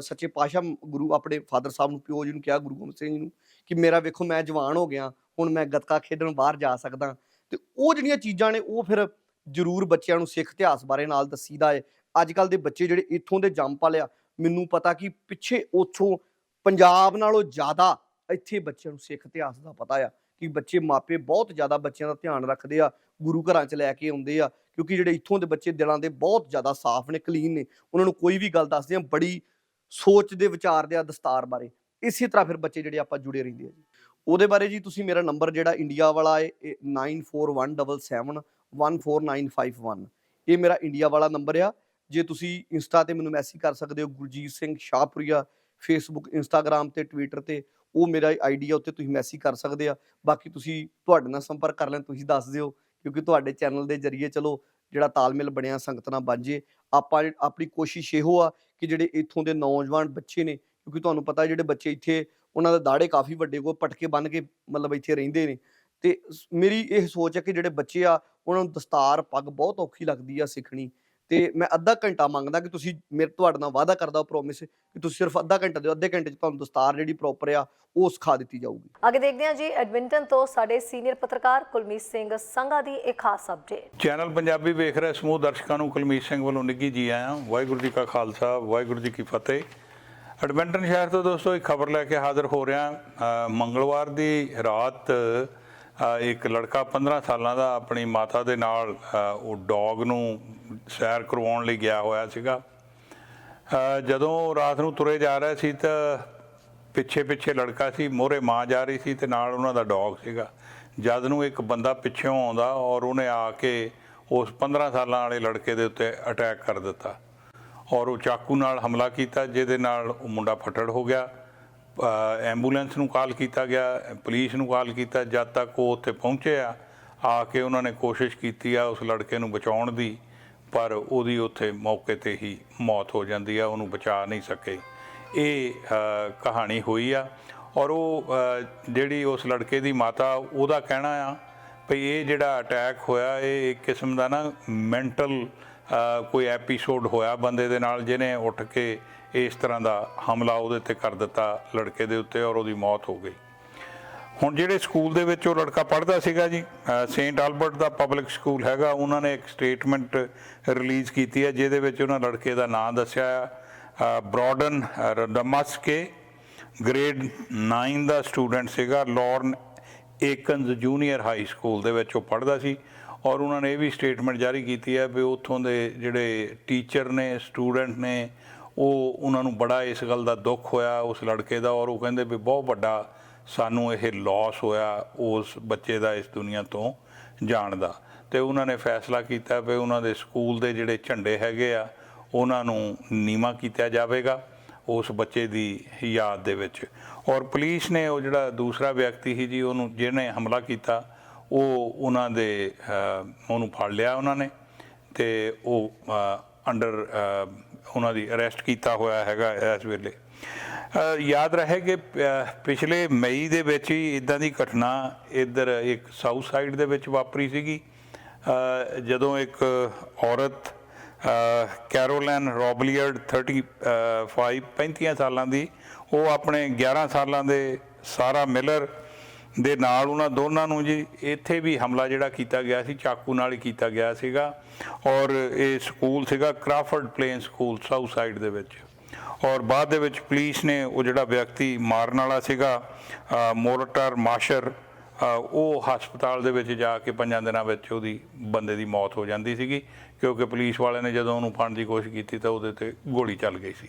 ਸੱਚੇ ਪਾਤਸ਼ਾਹ ਗੁਰੂ ਆਪਣੇ ਫਾਦਰ ਸਾਹਿਬ ਨੂੰ, ਪਿਓ ਜੀ ਨੂੰ ਕਿਹਾ, ਗੁਰੂ ਗੋਬਿੰਦ ਸਿੰਘ ਜੀ ਨੂੰ, ਕਿ ਮੇਰਾ ਵੇਖੋ, ਮੈਂ ਜਵਾਨ ਹੋ ਗਿਆ। ਹੁਣ ਮੈਂ ਗੱਤਕਾ ਖੇਡਣ ਬਾਹਰ ਜਾ ਸਕਦਾ। ਤੇ ਉਹ ਜਿਹੜੀਆਂ ਚੀਜ਼ਾਂ ਨੇ, ਉਹ ਫਿਰ ਜ਼ਰੂਰ ਬੱਚਿਆਂ ਨੂੰ ਸਿੱਖ ਇਤਿਹਾਸ ਬਾਰੇ ਨਾਲ ਦੱਸੀਦਾ ਏ। ਅੱਜ ਕੱਲ ਦੇ ਬੱਚੇ ਜਿਹੜੇ ਇੱਥੋਂ ਦੇ ਜੰਮ ਪਾਲਿਆ ਮੈਨੂੰ ਪਤਾ ਕਿ ਪਿੱਛੇ ਉੱਥੋਂ ਪੰਜਾਬ ਨਾਲੋਂ ਜ਼ਿਆਦਾ ਇੱਥੇ ਬੱਚਿਆਂ ਨੂੰ ਸਿੱਖ ਇਤਿਹਾਸ ਦਾ ਪਤਾ ਆ ਕਿ ਬੱਚੇ ਮਾਪੇ ਬਹੁਤ ਜ਼ਿਆਦਾ ਬੱਚਿਆਂ ਦਾ ਧਿਆਨ ਰੱਖਦੇ ਆ, ਗੁਰੂ ਘਰਾਂ 'ਚ ਲੈ ਕੇ ਆਉਂਦੇ ਆ, ਕਿਉਂਕਿ ਜਿਹੜੇ ਇੱਥੋਂ ਦੇ ਬੱਚੇ ਦਿਲਾਂ ਦੇ ਬਹੁਤ ਜ਼ਿਆਦਾ ਸਾਫ਼ ਨੇ, ਕਲੀਨ ਨੇ, ਉਹਨਾਂ ਨੂੰ ਕੋਈ ਵੀ ਗੱਲ ਦੱਸਦੇ ਆ, ਬੜੀ ਸੋਚ ਦੇ ਵਿਚਾਰ ਦੇ ਆ ਦਸਤਾਰ ਬਾਰੇ। ਇਸੇ ਤਰ੍ਹਾਂ ਫਿਰ ਬੱਚੇ ਜਿਹੜੇ ਆਪਾਂ ਜੁੜੇ ਰਹਿੰਦੇ ਆ ਜੀ। ਉਹਦੇ ਬਾਰੇ ਜੀ ਤੁਸੀਂ ਮੇਰਾ ਨੰਬਰ ਜਿਹੜਾ ਇੰਡੀਆ ਵਾਲਾ ਹੈ 9417714951 ਇਹ ਮੇਰਾ ਇੰਡੀਆ ਵਾਲਾ ਨੰਬਰ ਆ। ਜੇ ਤੁਸੀਂ ਇੰਸਟਾ ਤੇ ਮੈਨੂੰ ਮੈਸੇਜ ਕਰ ਸਕਦੇ ਹੋ, ਗੁਰਜੀਤ ਸਿੰਘ ਸ਼ਾਹਪੁਰੀਆ ਫੇਸਬੁੱਕ ਇੰਸਟਾਗ੍ਰam ਤੇ ਟਵਿੱਟਰ ਤੇ, ਉਹ ਮੇਰਾ ਆਈਡੀ ਆ ਉੱਤੇ ਤੁਸੀਂ ਮੈਸੇਜ ਕਰ ਸਕਦੇ ਆ। ਬਾਕੀ ਤੁਸੀਂ ਤੁਹਾਡੇ ਨਾਲ ਸੰਪਰਕ ਕਰ ਲੈਣ, ਤੁਸੀਂ ਦੱਸ ਦਿਓ, ਕਿਉਂਕਿ ਤੁਹਾਡੇ ਚੈਨਲ ਦੇ ਜ਼ਰੀਏ ਚਲੋ, ਜਿਹੜਾ ਤਾਲਮੇਲ ਬਣਿਆ, ਸੰਗਤ ਨਾਲ ਬਾਂਝੇ ਆਪਾਂ ਆਪਣੀ ਕੋਸ਼ਿਸ਼ ਇਹੋ ਆ ਕਿ ਜਿਹੜੇ ਇੱਥੋਂ ਦੇ ਨੌਜਵਾਨ ਬੱਚੇ ਨੇ, ਕਿਉਂਕਿ ਤੁਹਾਨੂੰ ਪਤਾ ਜਿਹੜੇ ਬੱਚੇ ਇੱਥੇ, ਉਹਨਾਂ ਦੇ ਦਾੜੇ ਕਾਫੀ ਵੱਡੇ ਕੋ ਪਟਕੇ ਬੰਨ ਕੇ ਮਤਲਬ ਇੱਥੇ ਰਹਿੰਦੇ ਨੇ। ਤੇ ਮੇਰੀ ਇਹ ਸੋਚ ਹੈ ਕਿ ਜਿਹੜੇ ਬੱਚੇ ਆ ਉਹਨਾਂ ਨੂੰ ਦਸਤਾਰ ਪੱਗ ਬਹੁਤ ਔਖੀ ਲੱਗਦੀ ਆ ਸਿੱਖਣੀ। ਤੇ ਮੈਂ ਅੱਧਾ ਘੰਟਾ ਮੰਗਦਾ ਕਿ ਤੁਸੀਂ ਮੇਰੇ ਤੁਹਾਡੇ ਨਾਲ ਵਾਅਦਾ ਕਰਦਾ ਪ੍ਰੋਮਿਸ ਕਿ ਤੁਸੀਂ ਸਿਰਫ ਅੱਧਾ ਘੰਟਾ ਦਿਓ ਅੱਧੇ ਘੰਟੇ 'ਚ ਤੁਹਾਨੂੰ ਦਸਤਾਰ ਜਿਹੜੀ ਪ੍ਰੋਪਰ ਆ ਉਹ ਸਿਖਾ ਦਿੱਤੀ ਜਾਊਗੀ। ਅੱਗੇ ਦੇਖਦੇ ਹਾਂ ਜੀ ਐਡਮਿੰਟਨ ਤੋਂ ਸਾਡੇ ਸੀਨੀਅਰ ਪੱਤਰਕਾਰ ਕੁਲਮੀਤ ਸਿੰਘ ਸੰਘਾ ਦੀ ਇੱਕ ਖਾਸ ਅਪਡੇਟ ਚੈਨਲ ਪੰਜਾਬੀ ਵੇਖ ਰਹੇ ਸਮੂਹ ਦਰਸ਼ਕਾਂ ਨੂੰ ਕੁਲਮੀਤ ਸਿੰਘ ਵੱਲੋਂ ਨਿੱਘੀ ਜੀ ਆਇਆਂ। ਵਾਹਿਗੁਰੂ ਜੀ ਕਾ ਖਾਲਸਾ ਵਾਹਿਗੁਰੂ ਜੀ ਕੀ ਫਤਿਹ। ਐਡਮਿੰਟਨ ਸ਼ਹਿਰ ਤੋਂ ਦੋਸਤੋ ਇੱਕ ਖਬਰ ਲੈ ਕੇ ਹਾਜ਼ਰ ਹੋ ਰਿਹਾ। ਮੰਗਲਵਾਰ ਦੀ ਰਾਤ ਇੱਕ ਲੜਕਾ 15 ਸਾਲਾਂ ਦਾ ਆਪਣੀ ਮਾਤਾ ਦੇ ਨਾਲ ਉਹ ਡੌਗ ਨੂੰ ਸੈਰ ਕਰਵਾਉਣ ਲਈ ਗਿਆ ਹੋਇਆ ਸੀਗਾ। ਅ, ਜਦੋਂ ਰਾਤ ਨੂੰ ਤੁਰੇ ਜਾ ਰਿਹਾ ਸੀ ਤਾਂ ਪਿੱਛੇ ਪਿੱਛੇ ਲੜਕਾ ਸੀ ਮੋਹਰੇ ਮਾਂ ਜਾ ਰਹੀ ਸੀ ਤੇ ਨਾਲ ਉਹਨਾਂ ਦਾ ਡੌਗ ਸੀਗਾ। ਜਦ ਨੂੰ ਇੱਕ ਬੰਦਾ ਪਿੱਛੋਂ ਆਉਂਦਾ ਔਰ ਉਹਨੇ ਆ ਕੇ ਉਸ 15 ਸਾਲਾਂ ਵਾਲੇ ਲੜਕੇ ਦੇ ਉੱਤੇ ਅਟੈਕ ਕਰ ਦਿੱਤਾ। ਔਰ ਉਹ ਚਾਕੂ ਨਾਲ ਹਮਲਾ ਕੀਤਾ ਜਿਹਦੇ ਨਾਲ ਉਹ ਮੁੰਡਾ ਫੱਟੜ ਹੋ ਗਿਆ। ਐਂਬੂਲੈਂਸ ਨੂੰ ਕਾਲ ਕੀਤਾ ਗਿਆ, ਪੁਲਿਸ ਨੂੰ ਕਾਲ ਕੀਤਾ, ਜਦ ਤੱਕ ਉਹ ਉੱਥੇ ਪਹੁੰਚਿਆ ਆ ਕੇ ਉਹਨਾਂ ਨੇ ਕੋਸ਼ਿਸ਼ ਕੀਤੀ ਆ ਉਸ ਲੜਕੇ ਨੂੰ ਬਚਾਉਣ ਦੀ, ਪਰ ਉਹਦੀ ਉੱਥੇ ਮੌਕੇ ਤੇ ਹੀ ਮੌਤ ਹੋ ਜਾਂਦੀ ਆ, ਉਹਨੂੰ ਬਚਾ ਨਹੀਂ ਸਕੇ। ਇਹ ਕਹਾਣੀ ਹੋਈ ਆ, ਔਰ ਉਹ ਜਿਹੜੀ ਉਸ ਲੜਕੇ ਦੀ ਮਾਤਾ, ਉਹਦਾ ਕਹਿਣਾ ਆ ਭਈ ਇਹ ਜਿਹੜਾ ਅਟੈਕ ਹੋਇਆ, ਇਹ ਇੱਕ ਕਿਸਮ ਦਾ ਨਾ ਮੈਂਟਲ ਕੋਈ ਐਪੀਸੋਡ ਹੋਇਆ ਬੰਦੇ ਦੇ ਨਾਲ, ਜਿਹਨੇ ਉੱਠ ਕੇ ਇਸ ਤਰ੍ਹਾਂ ਦਾ ਹਮਲਾ ਉਹਦੇ ਤੇ ਕਰ ਦਿੱਤਾ ਲੜਕੇ ਦੇ ਉੱਤੇ ਔਰ ਉਹਦੀ ਮੌਤ ਹੋ ਗਈ। ਹੁਣ ਜਿਹੜੇ ਸਕੂਲ ਦੇ ਵਿੱਚ ਉਹ ਲੜਕਾ ਪੜ੍ਹਦਾ ਸੀਗਾ ਜੀ ਸੇਂਟ ਆਲਬਰਟ ਦਾ ਪਬਲਿਕ ਸਕੂਲ ਹੈਗਾ, ਉਹਨਾਂ ਨੇ ਇੱਕ ਸਟੇਟਮੈਂਟ ਰਿਲੀਜ਼ ਕੀਤੀ ਹੈ, ਜਿਹਦੇ ਵਿੱਚ ਉਹਨਾਂ ਲੜਕੇ ਦਾ ਨਾਮ ਦੱਸਿਆ ਆ ਬ੍ਰੋਡਨ ਰਡਮਸਕੇ ਗ੍ਰੇਡ 9 ਦਾ ਸਟੂਡੈਂਟ ਸੀਗਾ Lorne Akins junior high school ਦੇ ਵਿੱਚ ਉਹ ਪੜ੍ਹਦਾ ਸੀ ਔਰ ਉਹਨਾਂ ਨੇ ਇਹ ਵੀ ਸਟੇਟਮੈਂਟ ਜਾਰੀ ਕੀਤੀ ਹੈ ਵੀ ਉੱਥੋਂ ਦੇ ਜਿਹੜੇ ਟੀਚਰ ਨੇ ਸਟੂਡੈਂਟ ਨੇ ਉਹ ਉਹਨਾਂ ਨੂੰ ਬੜਾ ਇਸ ਗੱਲ ਦਾ ਦੁੱਖ ਹੋਇਆ ਉਸ ਲੜਕੇ ਦਾ ਔਰ ਉਹ ਕਹਿੰਦੇ ਵੀ ਬਹੁਤ ਵੱਡਾ ਸਾਨੂੰ ਇਹ ਲਾਸ ਹੋਇਆ ਉਸ ਬੱਚੇ ਦਾ ਇਸ ਦੁਨੀਆ ਤੋਂ ਜਾਣ ਦਾ। ਤੇ ਉਹਨਾਂ ਨੇ ਫੈਸਲਾ ਕੀਤਾ ਵੀ ਉਹਨਾਂ ਦੇ ਸਕੂਲ ਦੇ ਜਿਹੜੇ ਝੰਡੇ ਹੈਗੇ ਆ, ਉਹਨਾਂ ਨੂੰ ਨੀਵਾ ਕੀਤਾ ਜਾਵੇਗਾ ਉਸ ਬੱਚੇ ਦੀ ਯਾਦ ਦੇ ਵਿੱਚ। ਔਰ ਪੁਲਿਸ ਨੇ ਉਹ ਜਿਹੜਾ ਦੂਸਰਾ ਵਿਅਕਤੀ ਸੀ ਜੀ, ਉਹਨੂੰ ਜਿਹਨੇ ਹਮਲਾ ਕੀਤਾ, ਉਹ ਉਹਨਾਂ ਦੇ ਉਹਨੂੰ ਫੜ ਲਿਆ ਉਹਨਾਂ ਨੇ ਤੇ ਉਹ ਅੰਡਰ ਉਹਨਾਂ ਦੀ ਅਰੈਸਟ ਕੀਤਾ ਹੋਇਆ ਹੈਗਾ ਇਸ ਵੇਲੇ। ਯਾਦ ਰਹੇ ਕਿ ਪਿਛਲੇ ਮਈ ਦੇ ਵਿੱਚ ਹੀ ਇਦਾਂ ਦੀ ਘਟਨਾ ਇੱਧਰ ਇੱਕ ਸਾਊਥ ਸਾਈਡ ਦੇ ਵਿੱਚ ਵਾਪਰੀ ਸੀਗੀ। ਜਦੋਂ ਇੱਕ ਔਰਤ ਅਹ, ਕੈਰੋਲਨ ਰੋਬਲੀਅਰਡ 35 35 ਸਾਲਾਂ ਦੀ ਉਹ ਆਪਣੇ 11 ਸਾਲਾਂ ਦੇ ਸਾਰਾ ਮਿਲਰ ਦੇ ਨਾਲ ਉਹਨਾਂ ਦੋਨਾਂ ਨੂੰ ਜੀ, ਇੱਥੇ ਵੀ ਹਮਲਾ ਜਿਹੜਾ ਕੀਤਾ ਗਿਆ ਸੀ, ਚਾਕੂ ਨਾਲ ਹੀ ਕੀਤਾ ਗਿਆ ਸੀਗਾ ਔਰ ਇਹ ਸਕੂਲ ਸੀਗਾ Crawford Plains school south side ਦੇ ਵਿੱਚ। ਔਰ ਬਾਅਦ ਦੇ ਵਿੱਚ ਪੁਲਿਸ ਨੇ ਉਹ ਜਿਹੜਾ ਵਿਅਕਤੀ ਮਾਰਨ ਵਾਲਾ ਸੀਗਾ ਮੋਰਟਰ ਮਾਸ਼ਰ ਉਹ ਹਸਪਤਾਲ ਦੇ ਵਿੱਚ ਜਾ ਕੇ ਪੰਜਾਂ ਦਿਨਾਂ ਵਿੱਚ ਉਹਦੀ ਬੰਦੇ ਦੀ ਮੌਤ ਹੋ ਜਾਂਦੀ ਸੀਗੀ ਕਿਉਂਕਿ ਪੁਲਿਸ ਵਾਲਿਆਂ ਨੇ ਜਦੋਂ ਉਹਨੂੰ ਫੜਨ ਦੀ ਕੋਸ਼ਿਸ਼ ਕੀਤੀ ਤਾਂ ਉਹਦੇ ਤੇ ਗੋਲੀ ਚੱਲ ਗਈ ਸੀ।